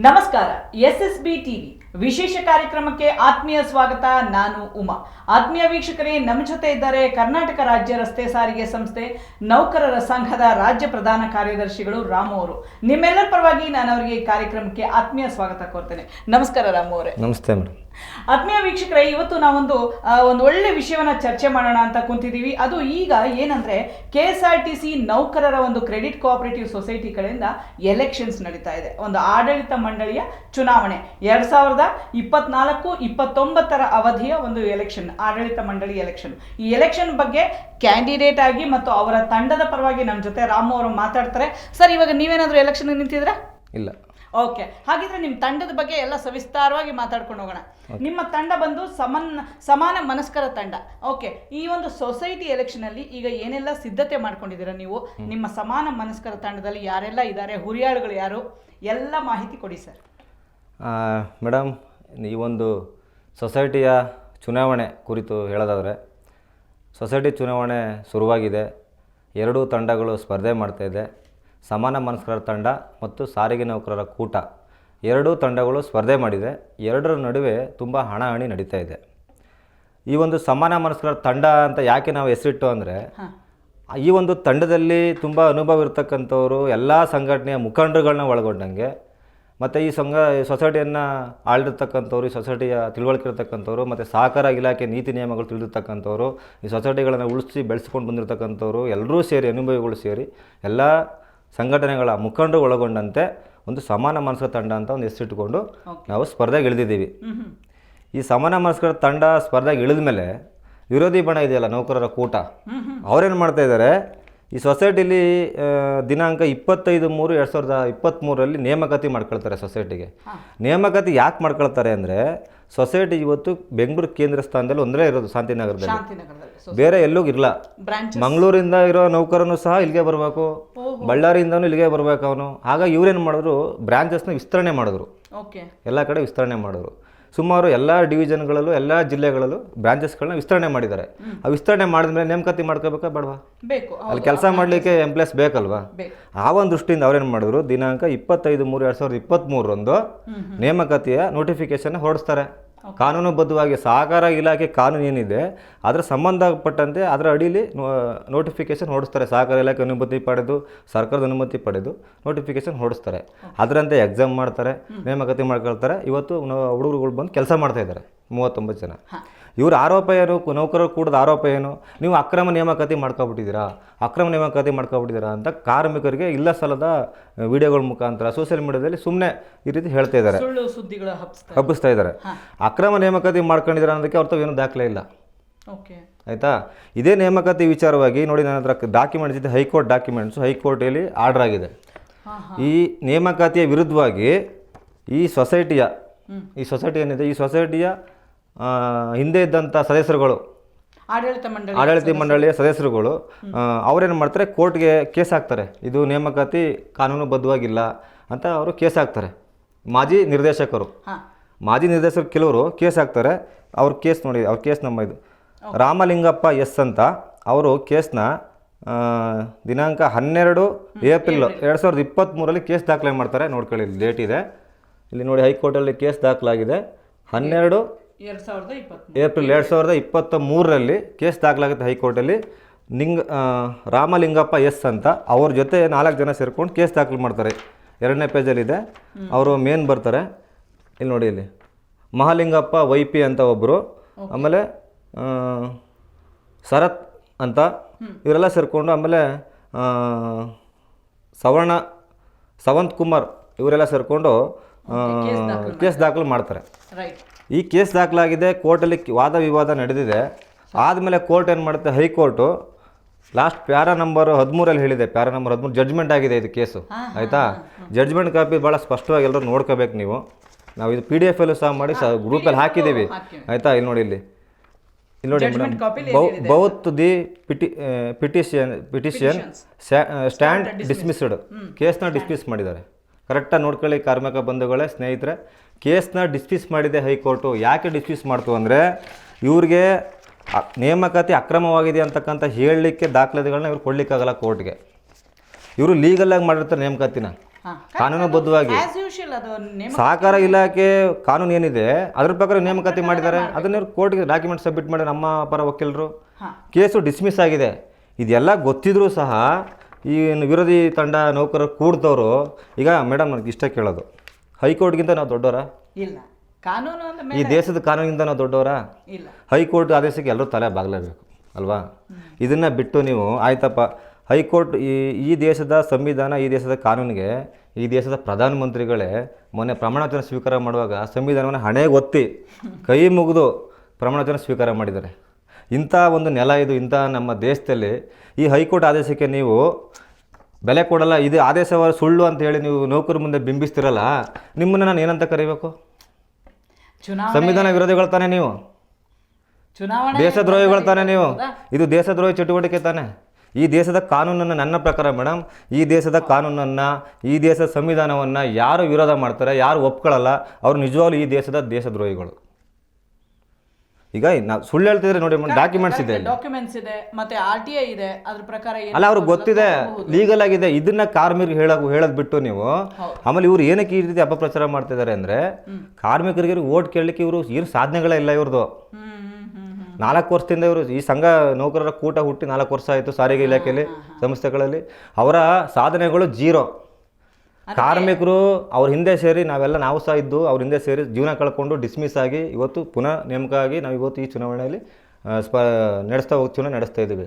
ನಮಸ್ಕಾರ S S B TV ವಿಶೇಷ ಕಾರ್ಯಕ್ರಮಕ್ಕೆ ಆತ್ಮೀಯ ಸ್ವಾಗತ ನಾನು ಉಮಾ. ಆತ್ಮೀಯ ವೀಕ್ಷಕರೇ ನಮ್ಮ ಜೊತೆ ಇದ್ದಾರೆ ಕರ್ನಾಟಕ ರಾಜ್ಯ ರಸ್ತೆ ಸಾರಿಗೆ ಸಂಸ್ಥೆ ನೌಕರರ ಸಂಘದ ರಾಜ್ಯ ಪ್ರಧಾನ ಕಾರ್ಯದರ್ಶಿಗಳು ರಾಮು ಅವರು. ನಿಮ್ಮೆಲ್ಲರ ಪರವಾಗಿ ನಾನು ಅವರಿಗೆ ಈ ಕಾರ್ಯಕ್ರಮಕ್ಕೆ ಆತ್ಮೀಯ ಸ್ವಾಗತ ಕೋರ್ತೇನೆ. ನಮಸ್ಕಾರ ರಾಮು ಅವರೇ. ನಮಸ್ತೆ ಮೇಡಮ್ ಆತ್ಮೀಯ ವೀಕ್ಷಕರೇ ಇವತ್ತು ನಾವೊಂದು ಒಂದು ಒಳ್ಳೆ ವಿಷಯವನ್ನ ಚರ್ಚೆ ಮಾಡೋಣ ಅಂತ ಕುಂತಿದ್ದೀವಿ. ಅದು ಈಗ ಏನಂದ್ರೆ K S R T C ನೌಕರರ ಒಂದು ಕ್ರೆಡಿಟ್ ಕೋಆಪರೇಟಿವ್ ಸೊಸೈಟಿ ಕಡೆಯಿಂದ ಎಲೆಕ್ಷನ್ಸ್ ನಡೀತಾ ಇದೆ. ಒಂದು ಆಡಳಿತ ಮಂಡಳಿಯ ಚುನಾವಣೆ. ಎರಡ್ ಸಾವಿರದ ಇಪ್ಪತ್ನಾಲ್ಕು ಇಪ್ಪತ್ತೊಂಬತ್ತರ ಅವಧಿಯ ಒಂದು ಎಲೆಕ್ಷನ್ ಆಡಳಿತ ಮಂಡಳಿ ಎಲೆಕ್ಷನ್ ಈ ಎಲೆಕ್ಷನ್ ಬಗ್ಗೆ ಕ್ಯಾಂಡಿಡೇಟ್ ಆಗಿ ಮತ್ತು ಅವರ ತಂಡದ ಪರವಾಗಿ ನಮ್ಮ ಜೊತೆ ರಾಮು ಅವರು ಮಾತಾಡ್ತಾರೆ. ಸರ್ ಇವಾಗ ನೀವೇನಾದರೂ ಎಲೆಕ್ಷನ್ ನಿಂತಿದ್ರಾ ಇಲ್ಲ. ಓಕೆ ಹಾಗಿದ್ರೆ ನಿಮ್ಮ ತಂಡದ ಬಗ್ಗೆ ಎಲ್ಲ ಸವಿಸ್ತಾರವಾಗಿ ಮಾತಾಡ್ಕೊಂಡು ಹೋಗೋಣ. ನಿಮ್ಮ ತಂಡ ಬಂದು ಸಮನ್ ಸಮಾನ ಮನಸ್ಕರ ತಂಡ. ಓಕೆ ಈ ಒಂದು ಸೊಸೈಟಿ ಎಲೆಕ್ಷನ್ ಅಲ್ಲಿ ಈಗ ಏನೆಲ್ಲ ಸಿದ್ಧತೆ ಮಾಡ್ಕೊಂಡಿದ್ದೀರಾ ನೀವು? ನಿಮ್ಮ ಸಮಾನ ಮನಸ್ಕರ ತಂಡದಲ್ಲಿ ಯಾರೆಲ್ಲ ಇದ್ದಾರೆ? ಹುರಿಯಾಳುಗಳು ಯಾರು? ಎಲ್ಲ ಮಾಹಿತಿ ಕೊಡಿ ಸರ್. ಮೇಡಮ್ ಈ ಒಂದು ಸೊಸೈಟಿಯ ಚುನಾವಣೆ ಕುರಿತು ಹೇಳೋದಾದರೆ ಸೊಸೈಟಿ ಚುನಾವಣೆ ಶುರುವಾಗಿದೆ. ಎರಡೂ ತಂಡಗಳು ಸ್ಪರ್ಧೆ ಮಾಡ್ತಾಯಿದೆ ಸಮಾನ ಮನಸ್ಕರ ತಂಡ ಮತ್ತು ಸಾರಿಗೆ ನೌಕರರ ಕೂಟ. ಎರಡೂ ತಂಡಗಳು ಸ್ಪರ್ಧೆ ಮಾಡಿದೆ. ಎರಡರ ನಡುವೆ ತುಂಬ ಹಣಾಹಣಿ ನಡೀತಾ ಇದೆ. ಈ ಒಂದು ಸಮಾನ ಮನಸ್ಕರ ತಂಡ ಅಂತ ಯಾಕೆ ನಾವು ಹೆಸರಿಟ್ಟು ಅಂದರೆ ಈ ಒಂದು ತಂಡದಲ್ಲಿ ತುಂಬ ಅನುಭವ ಇರತಕ್ಕಂಥವರು ಎಲ್ಲ ಸಂಘಟನೆಯ ಮುಖಂಡರುಗಳನ್ನ ಒಳಗೊಂಡಂಗೆ ಮತ್ತು ಈ ಸಂಘ ಈ ಸೊಸೈಟಿಯನ್ನು ಆಳಿರ್ತಕ್ಕಂಥವ್ರು ಈ ಸೊಸೈಟಿಯ ತಿಳುವಳಿಕೆ ಇರ್ತಕ್ಕಂಥವ್ರು ಮತ್ತು ಸಹಕಾರ ಇಲಾಖೆ ನೀತಿ ನಿಯಮಗಳು ತಿಳಿದಿರ್ತಕ್ಕಂಥವ್ರು ಈ ಸೊಸೈಟಿಗಳನ್ನು ಉಳಿಸಿ ಬೆಳೆಸ್ಕೊಂಡು ಬಂದಿರತಕ್ಕಂಥವ್ರು ಎಲ್ಲರೂ ಸೇರಿ ಅನುಭವಿಗಳು ಸೇರಿ ಎಲ್ಲ ಸಂಘಟನೆಗಳ ಮುಖಂಡರು ಒಳಗೊಂಡಂತೆ ಒಂದು ಸಮಾನ ಮನಸ್ಕರ ತಂಡ ಅಂತ ಒಂದು ಹೆಸರಿಟ್ಕೊಂಡು ನಾವು ಸ್ಪರ್ಧೆಗೆ ಇಳಿದಿದ್ದೀವಿ. ಈ ಸಮಾನ ಮನಸ್ಕರ ತಂಡ ಸ್ಪರ್ಧೆಗೆ ಇಳಿದ ಮೇಲೆ ವಿರೋಧಿ ಬಣ ಇದೆಯಲ್ಲ ನೌಕರರ ಕೂಟ ಅವ್ರೇನು ಮಾಡ್ತಾ ಇದ್ದಾರೆ? ಈ ಸೊಸೈಟಿಲಿ ದಿನಾಂಕ ಇಪ್ಪತ್ತೈದು ಮೂರು ಎರಡು ಸಾವಿರದ ಇಪ್ಪತ್ತ್ಮೂರಲ್ಲಿ ನೇಮಕಾತಿ ಮಾಡ್ಕೊಳ್ತಾರೆ ಸೊಸೈಟಿಗೆ. ನೇಮಕಾತಿ ಯಾಕೆ ಮಾಡ್ಕೊಳ್ತಾರೆ ಅಂದರೆ ಸೊಸೈಟಿ ಇವತ್ತು ಬೆಂಗಳೂರು ಕೇಂದ್ರ ಸ್ಥಾನದಲ್ಲಿ ಒಂದರೇ ಇರೋದು ಶಾಂತಿನಗರದಲ್ಲಿ. ಬೇರೆ ಎಲ್ಲೂ ಇರಲ್ಲ ಮಂಗಳೂರಿಂದ ಇರೋ ನೌಕರನು ಸಹ ಇಲ್ಲಿಗೆ ಬರಬೇಕು. ಬಳ್ಳಾರಿಯಿಂದನೂ ಇಲ್ಲಿಗೆ ಬರಬೇಕು ಅವನು. ಆಗ ಇವ್ರೇನು ಮಾಡಿದ್ರು ಬ್ರಾಂಚಸ್ನ ವಿಸ್ತರಣೆ ಮಾಡಿದ್ರು. ಎಲ್ಲ ಕಡೆ ವಿಸ್ತರಣೆ ಮಾಡಿದ್ರು. ಸುಮಾರು ಎಲ್ಲ ಡಿವಿಷನ್ಗಳಲ್ಲೂ ಎಲ್ಲ ಜಿಲ್ಲೆಗಳಲ್ಲೂ ಬ್ರಾಂಚಸ್ಗಳನ್ನ ವಿಸ್ತರಣೆ ಮಾಡಿದ್ದಾರೆ. ಆ ವಿಸ್ತರಣೆ ಮಾಡಿದ್ಮೇಲೆ ನೇಮಕಾತಿ ಮಾಡ್ಕೋಬೇಕಾ ಬೇಡವಾ? ಬೇಕು ಅಲ್ಲಿ ಕೆಲಸ ಮಾಡಲಿಕ್ಕೆ ಎಂಪ್ಲಾಯ್ಸ್ ಬೇಕಲ್ವಾ? ಬೇಕು. ಆ ಒಂದು ದೃಷ್ಟಿಯಿಂದ ಅವ್ರೇನು ಮಾಡಿದ್ರು ದಿನಾಂಕ ಇಪ್ಪತ್ತೈದು ಮೂರು ಎರಡು ಸಾವಿರದ ಇಪ್ಪತ್ತ್ಮೂರರಂದು ನೇಮಕಾತಿಯ ನೋಟಿಫಿಕೇಶನ್ ಹೊರಡಿಸ್ತಾರೆ. ಕಾನೂನುಬದ್ಧವಾಗಿ ಸಹಕಾರ ಇಲಾಖೆ ಕಾನೂನು ಏನಿದೆ ಅದರ ಸಂಬಂಧಪಟ್ಟಂತೆ ಅದರ ಅಡಿಯಲ್ಲಿ ನೋಟಿಫಿಕೇಶನ್ ಹೊಡಿಸ್ತಾರೆ ಸಹಕಾರ ಇಲಾಖೆ ಅನುಮತಿ ಪಡೆದು ಸರ್ಕಾರದ ಅನುಮತಿ ಪಡೆದು ನೋಟಿಫಿಕೇಶನ್ ಹೊಡಿಸ್ತಾರೆ ಅದರಂತೆ ಎಕ್ಸಾಮ್ ಮಾಡ್ತಾರೆ ನೇಮಕಾತಿ ಮಾಡ್ಕೊಳ್ತಾರೆ. ಇವತ್ತು ಹುಡುಗರುಗಳು ಬಂದು ಕೆಲಸ ಮಾಡ್ತಾ ಇದ್ದಾರೆ ಮೂವತ್ತೊಂಬತ್ತು ಜನ. ಇವ್ರ ಆರೋಪ ಏನು? ನೌಕರರು ಕೂಡದ ಆರೋಪ ಏನು? ನೀವು ಅಕ್ರಮ ನೇಮಕಾತಿ ಮಾಡ್ಕೊಬಿಟ್ಟಿದ್ದೀರಾ? ಅಕ್ರಮ ನೇಮಕಾತಿ ಮಾಡ್ಕೊಬಿಟ್ಟಿದ್ದೀರಾ ಅಂತ ಕಾರ್ಮಿಕರಿಗೆ ಇಲ್ಲ ಸಲದ ವಿಡಿಯೋಗಳ ಮುಖಾಂತರ ಸೋಷಿಯಲ್ ಮೀಡಿಯಾದಲ್ಲಿ ಸುಮ್ಮನೆ ಈ ರೀತಿ ಹೇಳ್ತಾ ಇದ್ದಾರೆ. ಸುದ್ದಿಗಳು ಹಬ್ಬಿಸ್ತಾ ಇದ್ದಾರೆ. ಅಕ್ರಮ ನೇಮಕಾತಿ ಮಾಡ್ಕೊಂಡಿದ್ದಾರೆ ಅನ್ನೋದಕ್ಕೆ ಅವ್ರ ಏನು ದಾಖಲೆ ಇಲ್ಲ. ಓಕೆ. ಆಯಿತಾ? ಇದೇ ನೇಮಕಾತಿ ವಿಚಾರವಾಗಿ ನೋಡಿ ನನ್ನ ಹತ್ರ ಡಾಕ್ಯುಮೆಂಟ್ಸ್ ಇದೆ ಹೈಕೋರ್ಟ್ ಡಾಕ್ಯುಮೆಂಟ್ಸ್ ಹೈಕೋರ್ಟಲ್ಲಿ ಆರ್ಡರ್ ಆಗಿದೆ. ಈ ನೇಮಕಾತಿಯ ವಿರುದ್ಧವಾಗಿ ಈ ಸೊಸೈಟಿಯ ಈ ಸೊಸೈಟಿ ಏನಿದೆ? ಈ ಸೊಸೈಟಿಯ ಹಿಂದೆ ಇದ್ದಂಥ ಸದಸ್ಯರುಗಳು ಆಡಳಿತ ಮಂಡಳಿ ಆಡಳಿತ ಮಂಡಳಿಯ ಸದಸ್ಯರುಗಳು ಅವರೇನು ಮಾಡ್ತಾರೆ ಕೋರ್ಟ್ಗೆ ಕೇಸ್ ಹಾಕ್ತಾರೆ. ಇದು ನೇಮಕಾತಿ ಕಾನೂನುಬದ್ಧವಾಗಿಲ್ಲ ಅಂತ ಅವರು ಕೇಸ್ ಹಾಕ್ತಾರೆ. ಮಾಜಿ ನಿರ್ದೇಶಕರು. ಮಾಜಿ ನಿರ್ದೇಶಕರು ಕೆಲವರು ಕೇಸ್ ಹಾಕ್ತಾರೆ. ಅವ್ರ ಕೇಸ್ ನೋಡಿ ಅವ್ರ ಕೇಸ್ ನಮ್ಮ ಇದು. ರಾಮಲಿಂಗಪ್ಪ ಎಸ್ ಅಂತ ಅವರು ಕೇಸ್ನ ದಿನಾಂಕ ಹನ್ನೆರಡು ಏಪ್ರಿಲ್ ಎರಡು ಸಾವಿರದ ಇಪ್ಪತ್ತ್ಮೂರಲ್ಲಿ ಕೇಸ್ ದಾಖಲೆ ಮಾಡ್ತಾರೆ. ನೋಡ್ಕೊಳ್ಳಿ ಡೇಟ್ ಇದೆ. ಇಲ್ಲಿ ನೋಡಿ ಹೈಕೋರ್ಟಲ್ಲಿ ಕೇಸ್ ದಾಖಲಾಗಿದೆ. ಹನ್ನೆರಡು ಎರಡ್ ಸಾವಿರದ ಇಪ್ಪತ್ತ್ ಏಪ್ರಿಲ್ ಎರಡು ಸಾವಿರದ ಇಪ್ಪತ್ತ ಮೂರರಲ್ಲಿ ಕೇಸ್ ದಾಖಲಾಗುತ್ತೆ ಹೈಕೋರ್ಟಲ್ಲಿ. ನಿಂಗ ರಾಮಲಿಂಗಪ್ಪ ಎಸ್ ಅಂತ ಅವ್ರ ಜೊತೆ ನಾಲ್ಕು ಜನ ಸೇರ್ಕೊಂಡು ಕೇಸ್ ದಾಖಲು ಮಾಡ್ತಾರೆ. ಎರಡನೇ ಪೇಜಲ್ಲಿದೆ. ಅವರು ಮೇನ್ ಬರ್ತಾರೆ. ಇಲ್ಲಿ ನೋಡಿ ಇಲ್ಲಿ. ಮಹಾಲಿಂಗಪ್ಪ ವೈ ಪಿ ಅಂತ ಒಬ್ಬರು ಆಮೇಲೆ ಶರತ್ ಅಂತ ಇವರೆಲ್ಲ ಸೇರಿಕೊಂಡು ಆಮೇಲೆ ಸವರ್ಣ ಸವಂತ್ ಕುಮಾರ್ ಇವರೆಲ್ಲ ಸೇರಿಕೊಂಡು ಕೇಸ್ ದಾಖಲು ಮಾಡ್ತಾರೆ. ರೈಟ್. ಈ ಕೇಸ್ ದಾಖಲಾಗಿದೆ ಕೋರ್ಟಲ್ಲಿ ವಾದ ವಿವಾದ ನಡೆದಿದೆ. ಆದಮೇಲೆ ಕೋರ್ಟ್ ಏನು ಮಾಡುತ್ತೆ? High court last para number ಹದಿಮೂರಲ್ಲಿ ಹೇಳಿದೆ. ಪ್ಯಾರಾ ನಂಬರ್ ಹದಿಮೂರು ಜಡ್ಜ್ಮೆಂಟ್ ಆಗಿದೆ ಇದು ಕೇಸು. ಆಯಿತಾ? ಜಡ್ಜ್ಮೆಂಟ್ ಕಾಪಿ ಭಾಳ ಸ್ಪಷ್ಟವಾಗಿ ಎಲ್ಲರೂ ನೋಡ್ಕೋಬೇಕು ನೀವು. ನಾವು ಇದು ಪಿ ಡಿ ಎಫ್ ಅಲ್ಲೂ ಸಹ ಮಾಡಿ ಸಹ ಗ್ರೂಪಲ್ಲಿ ಹಾಕಿದ್ದೀವಿ. ಆಯಿತಾ? ಇಲ್ಲಿ ನೋಡಿ ಇಲ್ಲಿ. ಇಲ್ಲಿ ನೋಡಿ ಮೇಡಮ್ ಬೌತ್ ದಿ ಪಿಟಿ ಪಿಟಿಷಿಯನ್ ಪಿಟಿಷಿಯನ್ ಸ್ಟ್ಯಾಂಡ್ ಡಿಸ್ಮಿಸ್ಡ್ ಕೇಸ್ನ ಡಿಸ್ಮಿಸ್ ಮಾಡಿದ್ದಾರೆ. ಕರೆಕ್ಟಾಗಿ ನೋಡ್ಕೊಳ್ಳಿ ಕಾರ್ಮಿಕ ಬಂಧುಗಳೇ ಸ್ನೇಹಿತರೆ. ಕೇಸ್ನ ಡಿಸ್ಮಿಸ್ ಮಾಡಿದೆ ಹೈಕೋರ್ಟು. ಯಾಕೆ ಡಿಸ್ಮಿಸ್ ಮಾಡ್ತು ಅಂದರೆ ಇವ್ರಿಗೆ ನೇಮಕಾತಿ ಅಕ್ರಮವಾಗಿದೆ ಅಂತಕ್ಕಂಥ ಹೇಳಲಿಕ್ಕೆ ದಾಖಲಾತಿಗಳನ್ನ ಇವ್ರು ಕೊಡಲಿಕ್ಕಾಗಲ್ಲ ಕೋರ್ಟ್ಗೆ. ಇವರು ಲೀಗಲಾಗಿ ಮಾಡಿರ್ತಾರೆ ನೇಮಕಾತಿನ. ಕಾನೂನುಬದ್ಧವಾಗಿ ಸಹಕಾರ ಇಲಾಖೆ ಕಾನೂನು ಏನಿದೆ ಅದ್ರ ಪ್ರಕಾರ ನೇಮಕಾತಿ ಮಾಡಿದ್ದಾರೆ. ಅದನ್ನ ಕೋರ್ಟ್ಗೆ ಡಾಕ್ಯುಮೆಂಟ್ ಸಬ್ಮಿಟ್ ಮಾಡಿ ನಮ್ಮ ಪರ ವಕೀಲರು. ಕೇಸು ಡಿಸ್ಮಿಸ್ ಆಗಿದೆ. ಇದೆಲ್ಲ ಗೊತ್ತಿದ್ರೂ ಸಹ ಈ ವಿರೋಧಿ ತಂಡ ನೌಕರರು ಕೂಡ್ದವರು ಈಗ ಮೇಡಮ್ ನನಗೆ ಇಷ್ಟ ಕೇಳೋದು. ಹೈಕೋರ್ಟ್ಗಿಂತ ನಾವು ದೊಡ್ಡವರ? ಇಲ್ಲ. ಕಾನೂನು ಅಂದ ಈ ಮೇಲೆ ದೇಶದ ಕಾನೂನಿಗಿಂತ ನಾವು ದೊಡ್ಡವರ? ಇಲ್ಲ. ಹೈಕೋರ್ಟ್ ಆದೇಶಕ್ಕೆ ಎಲ್ಲರೂ ತಲೆ ಬಾಗಲೇಬೇಕು ಅಲ್ವಾ? ಇದನ್ನು ಬಿಟ್ಟು ನೀವು ಆಯ್ತಪ್ಪ ಹೈಕೋರ್ಟ್ ಈ ಈ ದೇಶದ ಸಂವಿಧಾನ ಈ ದೇಶದ ಕಾನೂನಿಗೆ ಈ ದೇಶದ ಪ್ರಧಾನಮಂತ್ರಿಗಳೇ ಮೊನ್ನೆ ಪ್ರಮಾಣವಚನ ಸ್ವೀಕಾರ ಮಾಡುವಾಗ ಸಂವಿಧಾನವನ್ನು ಹಣೆಗೆ ಒತ್ತಿ ಕೈ ಮುಗಿದು ಪ್ರಮಾಣವಚನ ಸ್ವೀಕಾರ ಮಾಡಿದ್ದಾರೆ. ಇಂಥ ಒಂದು ನೆಲ ಇದು ಇಂಥ ನಮ್ಮ ದೇಶದಲ್ಲಿ ಈ ಹೈಕೋರ್ಟ್ ಆದೇಶಕ್ಕೆ ನೀವು ಬೆಲೆ ಕೊಡಲ್ಲ ಇದು ಆದೇಶವ ಸುಳ್ಳು ಅಂತ ಹೇಳಿ ನೀವು ನೌಕರ ಮುಂದೆ ಬಿಂಬಿಸ್ತಿರಲ್ಲ ನಿಮ್ಮನ್ನು ನಾನು ಏನಂತ ಕರಿಬೇಕು? ಸಂವಿಧಾನ ವಿರೋಧಿಗಳು ತಾನೇ ನೀವು. ಚುನಾವಣೆ ದೇಶದ್ರೋಹಿಗಳು ತಾನೇ ನೀವು. ಇದು ದೇಶದ್ರೋಹಿ ಚಟುವಟಿಕೆ ತಾನೇ. ಈ ದೇಶದ ಕಾನೂನನ್ನು ನನ್ನ ಪ್ರಕಾರ ಮೇಡಮ್ ಈ ದೇಶದ ಕಾನೂನನ್ನು ಈ ದೇಶದ ಸಂವಿಧಾನವನ್ನು ಯಾರು ವಿರೋಧ ಮಾಡ್ತಾರೆ ಯಾರು ಒಪ್ಕೊಳ್ಳಲ್ಲ ಅವರು ನಿಜವಾಗ್ಲೂ ಈ ದೇಶದ ದೇಶದ್ರೋಹಿಗಳು. ಈಗ ನಾವು ಸುಳ್ಳು ಹೇಳ್ತಿದ್ರೆ ನೋಡಿ ಡಾಕ್ಯುಮೆಂಟ್ಸ್ ಇದೆ. ಡಾಕ್ಯುಮೆಂಟ್ಸ್ ಇದೆ ಮತ್ತೆ ಆರ್ ಟಿ ಐ ಇದೆ ಅದ್ರ ಪ್ರಕಾರ ಅಲ್ಲ ಅವ್ರಿಗೆ ಗೊತ್ತಿದೆ ಲೀಗಲ್ ಆಗಿದೆ ಇದನ್ನ ಕಾರ್ಮಿಕರಿಗೆ ಹೇಳಕ್ ಹೇಳೋದು ಬಿಟ್ಟು ನೀವು. ಆಮೇಲೆ ಇವ್ರು ಏನಕ್ಕೆ ಈ ರೀತಿ ಅಪಪ್ರಚಾರ ಮಾಡ್ತಿದ್ದಾರೆ ಅಂದ್ರೆ ಕಾರ್ಮಿಕರಿಗೆ ಓಟ್ ಕೇಳಲಿಕ್ಕೆ ಇವರು ಏನು ಸಾಧನೆಗಳೇ ಇಲ್ಲ ಇವ್ರದ್ದು ನಾಲ್ಕು ವರ್ಷದಿಂದ ಇವರು ಈ ಸಂಘ ನೌಕರರ ಕೂಟ ಹುಟ್ಟಿ ನಾಲ್ಕು ವರ್ಷ ಆಯಿತು ಸಾರಿಗೆ ಇಲಾಖೆಯಲ್ಲಿ ಸಂಸ್ಥೆಗಳಲ್ಲಿ. ಅವರ ಸಾಧನೆಗಳು ಜೀರೋ. ಕಾರ್ಮಿಕರು ಅವ್ರ ಹಿಂದೆ ಸೇರಿ ನಾವೆಲ್ಲ ನಾವು ಸಹ ಇದ್ದು ಅವ್ರ ಹಿಂದೆ ಸೇರಿ ಜೀವನ ಕಳ್ಕೊಂಡು ಡಿಸ್ಮಿಸ್ ಆಗಿ ಇವತ್ತು ಪುನಃ ನೇಮಕ ಆಗಿ ನಾವು ಇವತ್ತು ಈ ಚುನಾವಣೆಯಲ್ಲಿ ಸ್ಪ ನಡೆಸ್ತಾ ಹೋಗಿ ಚುನಾವಣೆ ನಡೆಸ್ತಾ ಇದ್ದೀವಿ.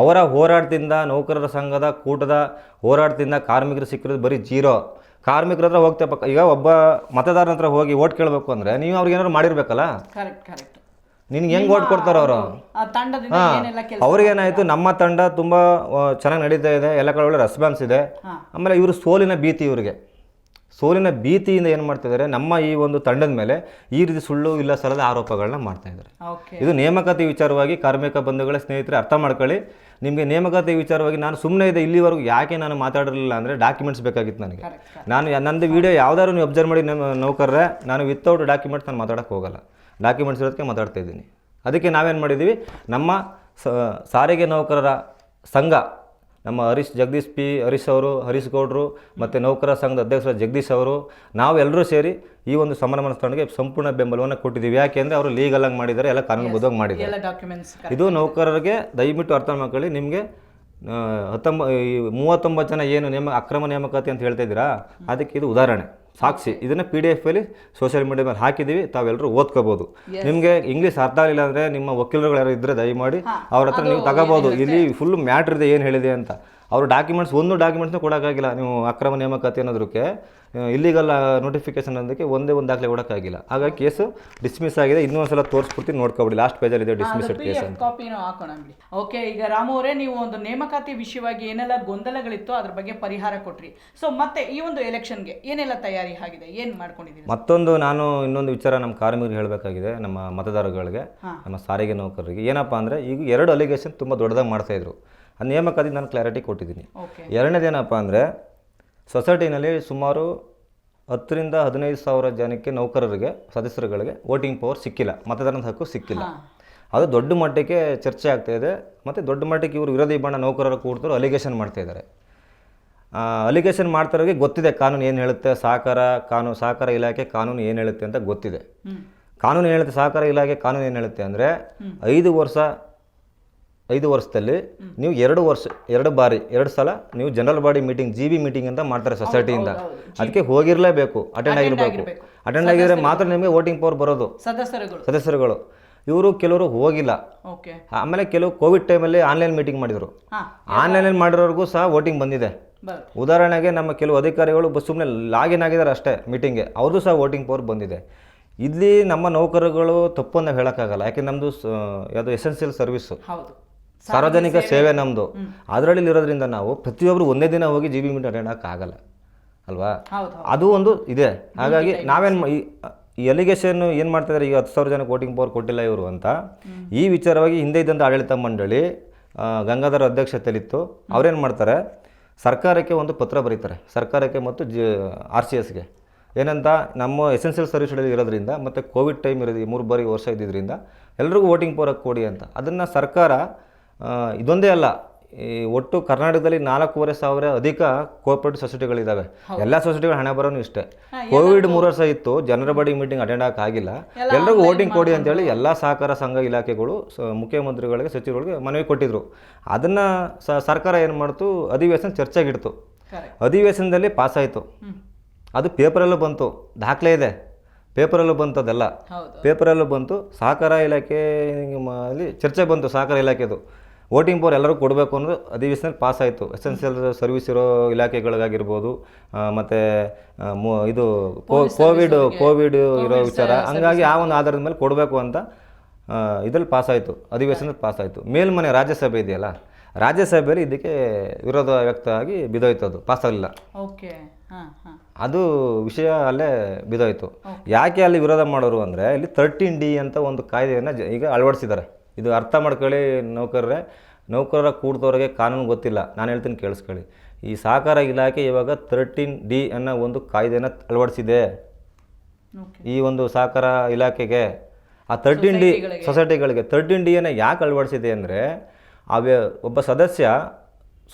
ಅವರ ಹೋರಾಟದಿಂದ ನೌಕರರ ಸಂಘದ ಕೂಟದ ಹೋರಾಟದಿಂದ ಕಾರ್ಮಿಕರು ಸಿಕ್ಕಿರೋದು ಬರೀ ಜೀರೋ. ಕಾರ್ಮಿಕರ ಹತ್ರ ಹೋಗ್ತಾ ಪಕ್ಕ ಈಗ ಒಬ್ಬ ಮತದಾರನ ಹತ್ರ ಹೋಗಿ ಓಟ್ ಕೇಳಬೇಕು ಅಂದರೆ ನೀವು ಅವ್ರಿಗೆ ಏನಾದ್ರು ಮಾಡಿರ್ಬೇಕಲ್ಲ? ನಿನ್ಗೆ ಹೆಂಗ್ ಓಟ್ ಕೊಡ್ತಾರ ಅವರು? ಆ ತಂಡದಿಂದ ಏನೆಲ್ಲ ಕೆಲಸ ಅವ್ರಿಗೇನಾಯಿತು ನಮ್ಮ ತಂಡ ತುಂಬಾ ಚೆನ್ನಾಗಿ ನಡೀತಾ ಇದೆ ಎಲ್ಲ ಕಡೆ ಒಳ್ಳೆ ರೆಸ್ಪಾನ್ಸ್ ಇದೆ. ಹಾ. ಆಮೇಲೆ ಇವರು ಸೋಲಿನ ಭೀತಿ ಇವರಿಗೆ. ಸೋಲಿನ ಭೀತಿಯಿಂದ ಏನು ಮಾಡ್ತಿದ್ದಾರೆ ನಮ್ಮ ಈ ಒಂದು ತಂಡದ ಮೇಲೆ ಈ ರೀತಿ ಸುಳ್ಳು ಇಲ್ಲ ಸಲದ ಆರೋಪಗಳನ್ನ ಮಾಡ್ತಾ ಇದ್ದಾರೆ ಓಕೆ. ಇದು ನೇಮಕಾತಿ ವಿಚಾರವಾಗಿ ಕಾರ್ಮಿಕ ಬಂಧುಗಳ ಸ್ನೇಹಿತರೆ ಅರ್ಥ ಮಾಡ್ಕೊಳ್ಳಿ. ನಿಮಗೆ ನೇಮಕಾತಿ ವಿಚಾರವಾಗಿ ನಾನು ಸುಮ್ಮನೆ ಇದೆ ಇಲ್ಲಿವರೆಗೂ ಯಾಕೆ ನಾನು ಮಾತಾಡಿರಲಿಲ್ಲ ಅಂದರೆ ಡಾಕ್ಯುಮೆಂಟ್ಸ್ ಬೇಕಾಗಿತ್ತು ನನಗೆ. ಕರೆಕ್ಟ್ ನಾನು ಯಾ- ನಂದು ವಿಡಿಯೋ ಯಾವ್ದಾದ್ರು ನೀವು ಅಬ್ಸರ್ವ್ ಮಾಡಿ ನಮ್ಮ ನೌಕರ್ರೆ ನಾನು ವಿತೌಟ್ ಡಾಕ್ಯುಮೆಂಟ್ಸ್ ನಾನು ಮಾತಾಡೋಕ್ಕೆ ಹೋಗಲ್ಲ. ಡಾಕ್ಯುಮೆಂಟ್ಸ್ ಇರೋದಕ್ಕೆ ಮಾತಾಡ್ತಾ ಇದ್ದೀನಿ. ಅದಕ್ಕೆ ನಾವೇನು ಮಾಡಿದ್ದೀವಿ ನಮ್ಮ ಸ- ಸಾರಿಗೆ ನೌಕರರ ಸಂಘ ನಮ್ಮ ಹರೀಶ್ ಜಗದೀಶ್ ಪಿ ಹರೀಶ್ ಅವರು ಹರೀಶ್ ಗೌಡ್ರು ಮತ್ತು ನೌಕರರ ಸಂಘದ ಅಧ್ಯಕ್ಷರ ಜಗದೀಶ್ ಅವರು ನಾವೆಲ್ಲರೂ ಸೇರಿ ಈ ಒಂದು ಸಮರ ಮನಸ್ಥಾನಕ್ಕೆ ಸಂಪೂರ್ಣ ಬೆಂಬಲವನ್ನು ಕೊಟ್ಟಿದ್ದೀವಿ ಯಾಕೆಂದರೆ ಅವರು ಲೀಗಲ್ ಆಗಿ ಮಾಡಿದ್ದಾರೆ ಎಲ್ಲ ಕಾನೂನುಬದ್ಧವಾಗಿ ಮಾಡಿದ್ದಾರೆ. ಇದು ನೌಕರರಿಗೆ ದಯವಿಟ್ಟು ಅರ್ಥ ಮಾಡ್ಕೊಳ್ಳಿ ನಿಮಗೆ ಹತ್ತೊಂಬ ಈ ಮೂವತ್ತೊಂಬತ್ತು ಜನ ಏನು ನೇಮ ಅಕ್ರಮ ನೇಮಕಾತಿ ಅಂತ ಹೇಳ್ತಾ ಇದ್ದೀರಾ? ಅದಕ್ಕೆ ಇದು ಉದಾಹರಣೆ. ಸಾಕ್ಷಿ ಇದನ್ನು ಪಿ ಡಿ ಎಫ್ ಅಲ್ಲಿ ಸೋಷಿಯಲ್ ಮೀಡಿಯಾ ಮೇಲೆ ಹಾಕಿದ್ದೀವಿ ತಾವೆಲ್ಲರೂ ಓದ್ಕೋಬೋದು. ನಿಮಗೆ ಇಂಗ್ಲೀಷ್ ಅರ್ಥ ಆಗಲಿಲ್ಲ ಅಂದರೆ ನಿಮ್ಮ ವಕೀಲರುಗಳು ಯಾರು ಇದ್ದರೆ ದಯಮಾಡಿ ಅವ್ರ ಹತ್ರ ನೀವು ತಗೋಬೋದು. ಇಲ್ಲಿ ಫುಲ್ ಮ್ಯಾಟ್ರ್ ಇದೆ ಏನು ಹೇಳಿದೆ ಅಂತ. ಅವರು ಡಾಕ್ಯುಮೆಂಟ್ಸ್ ಒಂದು ಡಾಕ್ಯುಮೆಂಟ್ಸ್ನ ಕೊಡೋಕ್ಕಾಗಿಲ್ಲ. ನೀವು ಅಕ್ರಮ ನೇಮಕಾತಿ ಅನ್ನೋದಕ್ಕೆ ಇಲ್ಲಿಗಲ್ ನೋಟಿಫಿಕೇಶನ್ ಅನ್ನೋದಕ್ಕೆ ಒಂದೇ ಒಂದು ದಾಖಲೆ ಕೊಡೋಕ್ಕಾಗಿಲ್ಲ. ಹಾಗಾಗಿ ಕೇಸು ಡಿಸ್ಮಿಸ್ ಆಗಿದೆ. ಇನ್ನೊಂದು ಸಲ ತೋರಿಸ್ಬಿಡ್ತೀನಿ ನೋಡ್ಕೊಬಿಡಿ. ಲಾಸ್ಟ್ ಪೇಜಲ್ಲಿ ಇದೆ ಡಿಸ್ಮಿಸ್ಡ್ ಕೇಸ್ ಕಾಪಿನೂ ಹಾಕೋಣ ಬಿಡಿ. ಓಕೆ ಈಗ ರಾಮು ಅವರೇ ನೀವು ಒಂದು ನೇಮಕಾತಿ ವಿಷಯವಾಗಿ ಏನೆಲ್ಲ ಗೊಂದಲಗಳಿತ್ತು ಅದ್ರ ಬಗ್ಗೆ ಪರಿಹಾರ ಕೊಟ್ರಿ. ಸೊ ಮತ್ತೆ ಈ ಒಂದು ಎಲೆಕ್ಷನ್ಗೆ ಏನೆಲ್ಲ ತಯಾರಿ ಆಗಿದೆ? ಏನ್ ಮಾಡ್ಕೊಂಡಿದ್ದೀವಿ ಮತ್ತೊಂದು ನಾನು ಇನ್ನೊಂದು ವಿಚಾರ ನಮ್ಮ ಕಾರ್ಮಿಕರಿಗೆ ಹೇಳಬೇಕಾಗಿದೆ ನಮ್ಮ ಮತದಾರಗಳಿಗೆ ನಮ್ಮ ಸಾರಿಗೆ ನೌಕರರಿಗೆ. ಏನಪ್ಪಾ ಅಂದರೆ ಈಗ ಎರಡು ಅಲಿಗೇಷನ್ ತುಂಬ ದೊಡ್ಡದಾಗಿ ಮಾಡ್ತಾಯಿದ್ರು ಆ ನೇಮಕಾತಿ ನಾನು ಕ್ಲಾರಿಟಿ ಕೊಟ್ಟಿದ್ದೀನಿ. ಎರಡನೇದೇನಪ್ಪ ಅಂದರೆ ಸೊಸೈಟಿನಲ್ಲಿ ಸುಮಾರು ಹತ್ತರಿಂದ ಹದಿನೈದು ಸಾವಿರ ಜನಕ್ಕೆ ನೌಕರರಿಗೆ ಸದಸ್ಯರುಗಳಿಗೆ ವೋಟಿಂಗ್ ಪವರ್ ಸಿಕ್ಕಿಲ್ಲ. ಮತದಾನದ ಹಕ್ಕು ಸಿಕ್ಕಿಲ್ಲ. ಅದು ದೊಡ್ಡ ಮಟ್ಟಕ್ಕೆ ಚರ್ಚೆ ಆಗ್ತಾ ಇದೆ. ಮತ್ತು ದೊಡ್ಡ ಮಟ್ಟಕ್ಕೆ ಇವರು ವಿರೋಧಿ ಬಣ್ಣ ನೌಕರರು ಕೂಡ್ತಾರೆ ಅಲಿಗೇಷನ್ ಮಾಡ್ತಾ ಇದ್ದಾರೆ. ಅಲಿಗೇಷನ್ ಮಾಡ್ತಾರೋರಿಗೆ ಗೊತ್ತಿದೆ ಕಾನೂನು ಏನು ಹೇಳುತ್ತೆ ಸಹಕಾರ ಕಾನೂನು ಸಹಕಾರ ಇಲಾಖೆ ಕಾನೂನು ಏನು ಹೇಳುತ್ತೆ ಅಂತ ಗೊತ್ತಿದೆ. ಕಾನೂನು ಏನು ಹೇಳುತ್ತೆ ಸಹಕಾರ ಇಲಾಖೆ ಕಾನೂನು ಏನು ಹೇಳುತ್ತೆ ಅಂದರೆ ಐದು ವರ್ಷ ಐದು ವರ್ಷದಲ್ಲಿ ನೀವು ಎರಡು ವರ್ಷ ಎರಡು ಬಾರಿ ಎರಡು ಸಲ ನೀವು general body meeting G B meeting ಅಂತ ಮಾಡ್ತಾರೆ ಸೊಸೈಟಿಯಿಂದ ಅದಕ್ಕೆ ಹೋಗಿರಲೇಬೇಕು ಅಟೆಂಡ್ ಆಗಿರಬೇಕು. ಅಟೆಂಡ್ ಆಗಿದ್ರೆ ಮಾತ್ರ ನಿಮಗೆ ವೋಟಿಂಗ್ ಪವರ್ ಬರೋದು. ಸದಸ್ಯರುಗಳು. ಸದಸ್ಯರುಗಳು. ಇವರು ಕೆಲವರು ಹೋಗಿಲ್ಲ. ಆಮೇಲೆ ಕೆಲವು ಕೋವಿಡ್ ಟೈಮಲ್ಲಿ ಆನ್ಲೈನ್ ಮೀಟಿಂಗ್ ಮಾಡಿದರು. ಆನ್ಲೈನಲ್ಲಿ ಮಾಡಿರೋರ್ಗೂ ಸಹ ವೋಟಿಂಗ್ ಬಂದಿದೆ. ಉದಾಹರಣೆಗೆ ನಮ್ಮ ಕೆಲವು ಅಧಿಕಾರಿಗಳು ಬಸ್ ಸುಮ್ಮನೆ ಲಾಗಿನ್ ಆಗಿದ್ದಾರೆ ಅಷ್ಟೇ ಮೀಟಿಂಗ್ಗೆ ಅವ್ರದ್ದು ಸಹ ವೋಟಿಂಗ್ ಪವರ್ ಬಂದಿದೆ. ಇಲ್ಲಿ ನಮ್ಮ ನೌಕರರುಗಳು ತಪ್ಪನ್ನು ಹೇಳೋಕ್ಕಾಗಲ್ಲ. ಯಾಕೆ ನಮ್ಮದು ಯಾವುದು ಎಸೆನ್ಷಿಯಲ್ ಸರ್ವಿಸು ಹೌದು. ಸಾರ್ವಜನಿಕ ಸೇವೆ. ನಮ್ಮದು ಅದರಲ್ಲಿ ಇರೋದ್ರಿಂದ ನಾವು ಪ್ರತಿಯೊಬ್ಬರು ಒಂದೇ ದಿನ ಹೋಗಿ ಜಿ ಬಿ ಮೀಟ್ ಅಟೆಂಡ್ ಆಗಲ್ಲ. ಅಲ್ವಾ? ಅದು ಒಂದು ಇದೆ. ಹಾಗಾಗಿ ನಾವೇನು ಈ ಎಲಿಗೇಷನ್ ಏನು ಮಾಡ್ತಿದ್ದಾರೆ ಈಗ ಹತ್ತು ಸಾವಿರ ಜನಕ್ಕೆ ವೋಟಿಂಗ್ ಪವರ್ ಕೊಟ್ಟಿಲ್ಲ ಇವರು ಅಂತ. ಈ ವಿಚಾರವಾಗಿ ಹಿಂದೆ ಇದ್ದಂಥ ಆಡಳಿತ ಮಂಡಳಿ ಗಂಗಾಧರ ಅಧ್ಯಕ್ಷತೆಯಲ್ಲಿತ್ತು. ಅವ್ರೇನು ಮಾಡ್ತಾರೆ? ಸರ್ಕಾರಕ್ಕೆ ಒಂದು ಪತ್ರ ಬರೀತಾರೆ. ಸರ್ಕಾರಕ್ಕೆ ಮತ್ತು ಜಿ ಆರ್ ಸಿ ಎಸ್ಗೆ ಏನಂತ? ನಮ್ಮ ಎಸೆನ್ಷಿಯಲ್ ಸರ್ವಿಸ್ಗಳಲ್ಲಿ ಇರೋದ್ರಿಂದ ಮತ್ತು ಕೋವಿಡ್ ಟೈಮ್ ಇರೋದು ಮೂರು ಬಾರಿ ವರ್ಷ ಇದ್ದಿದ್ದರಿಂದ ಎಲ್ರಿಗೂ ವೋಟಿಂಗ್ ಪವರ್ ಕೊಡಿ ಅಂತ. ಅದನ್ನು ಸರ್ಕಾರ ಇದೊಂದೇ ಅಲ್ಲ ಈ ಒಟ್ಟು ಕರ್ನಾಟಕದಲ್ಲಿ ನಾಲ್ಕೂವರೆ ಸಾವಿರ ಅಧಿಕ ಕೋಆಪರೇಟಿವ್ ಸೊಸೈಟಿಗಳಿದ್ದಾವೆ ಎಲ್ಲ ಸೊಸೈಟಿಗಳು ಹಣ ಬರೋನು ಇಷ್ಟೇ. ಕೋವಿಡ್ ಮೂರು ವರ್ಷ ಇತ್ತು ಜನರ ಬಡಿ ಮೀಟಿಂಗ್ ಅಟೆಂಡ್ ಆಗಿಲ್ಲ ಎಲ್ಲರಿಗೂ ವೋಟಿಂಗ್ ಕೊಡಿ ಅಂತೇಳಿ ಎಲ್ಲ ಸಹಕಾರ ಸಂಘ ಇಲಾಖೆಗಳು ಸ- ಮುಖ್ಯಮಂತ್ರಿಗಳಿಗೆ ಸಚಿವರುಗಳಿಗೆ ಮನವಿ ಕೊಟ್ಟಿದ್ರು. ಅದನ್ನು ಸರ್ಕಾರ ಏನು ಮಾಡ್ತು ಅಧಿವೇಶನ ಚರ್ಚೆಗಿಡ್ತು. ಅಧಿವೇಶನದಲ್ಲಿ ಪಾಸ್ ಆಯಿತು ಅದು ಪೇಪರಲ್ಲೂ ಬಂತು ದಾಖಲೆ ಇದೆ. ಪೇಪರಲ್ಲೂ ಬಂತು ಅದೆಲ್ಲ. ಪೇಪರಲ್ಲೂ ಬಂತು ಸಹಕಾರ ಇಲಾಖೆ ಚರ್ಚೆ ಬಂತು ಸಹಕಾರ ಇಲಾಖೆದು. ವೋಟಿಂಗ್ ಪವರ್ ಎಲ್ಲರೂ ಕೊಡಬೇಕು ಅನ್ನೋದು ಅಧಿವೇಶನ ಪಾಸ್ ಆಯಿತು ಎಸೆನ್ಷಿಯಲ್ ಸರ್ವಿಸ್ ಇರೋ ಇಲಾಖೆಗಳಿಗಾಗಿರ್ಬೋದು ಮತ್ತು ಇದು ಕೋ- ಕೋವಿಡ್ ಕೋವಿಡ್ ಇರೋ ವಿಚಾರ. ಹಂಗಾಗಿ ಆ ಒಂದು ಆಧಾರದ ಮೇಲೆ ಕೊಡಬೇಕು ಅಂತ ಇದ್ರಲ್ಲಿ ಪಾಸ್ ಆಯಿತು ಅಧಿವೇಶನದಲ್ಲಿ ಪಾಸ್ ಆಯಿತು ಮೇಲ್ಮನೆ ರಾಜ್ಯಸಭೆ ಇದೆಯಲ್ಲ ರಾಜ್ಯಸಭೆಯಲ್ಲಿ ಇದಕ್ಕೆ ವಿರೋಧ ವ್ಯಕ್ತ ಆಗಿ ಬಿದೋಯ್ತು ಅದು. ಪಾಸ್ ಆಗಲಿಲ್ಲ ಅದು ವಿಷಯ ಅಲ್ಲೇ ಬಿದೋಯ್ತು. ಯಾಕೆ ಅಲ್ಲಿ ವಿರೋಧ ಮಾಡೋರು ಅಂದರೆ ಇಲ್ಲಿ ತರ್ಟೀನ್ ಡಿ ಅಂತ ಒಂದು ಕಾಯ್ದೆಯನ್ನು ಈಗ ಅಳವಡಿಸಿದ್ದಾರೆ. ಇದು ಅರ್ಥ ಮಾಡ್ಕೊಳ್ಳಿ ನೌಕರರೇ. ನೌಕರರ ಕೂಡ್ದವ್ರಿಗೆ ಕಾನೂನು ಗೊತ್ತಿಲ್ಲ. ನಾನು ಹೇಳ್ತೀನಿ ಕೇಳಿಸ್ಕೊಳ್ಳಿ. ಈ ಸಹಕಾರ ಇಲಾಖೆ ಇವಾಗ ತರ್ಟೀನ್ ಡಿ ಅನ್ನೋ ಒಂದು ಕಾಯ್ದೆನ ಅಳವಡಿಸಿದೆ. ಈ ಒಂದು ಸಹಕಾರ ಇಲಾಖೆಗೆ ಆ ತರ್ಟೀನ್ ಡಿ ಸೊಸೈಟಿಗಳಿಗೆ ತರ್ಟೀನ್ ಡಿಯನ್ನು ಯಾಕೆ ಅಳವಡಿಸಿದೆ ಅಂದರೆ ಆ ಒಬ್ಬ ಸದಸ್ಯ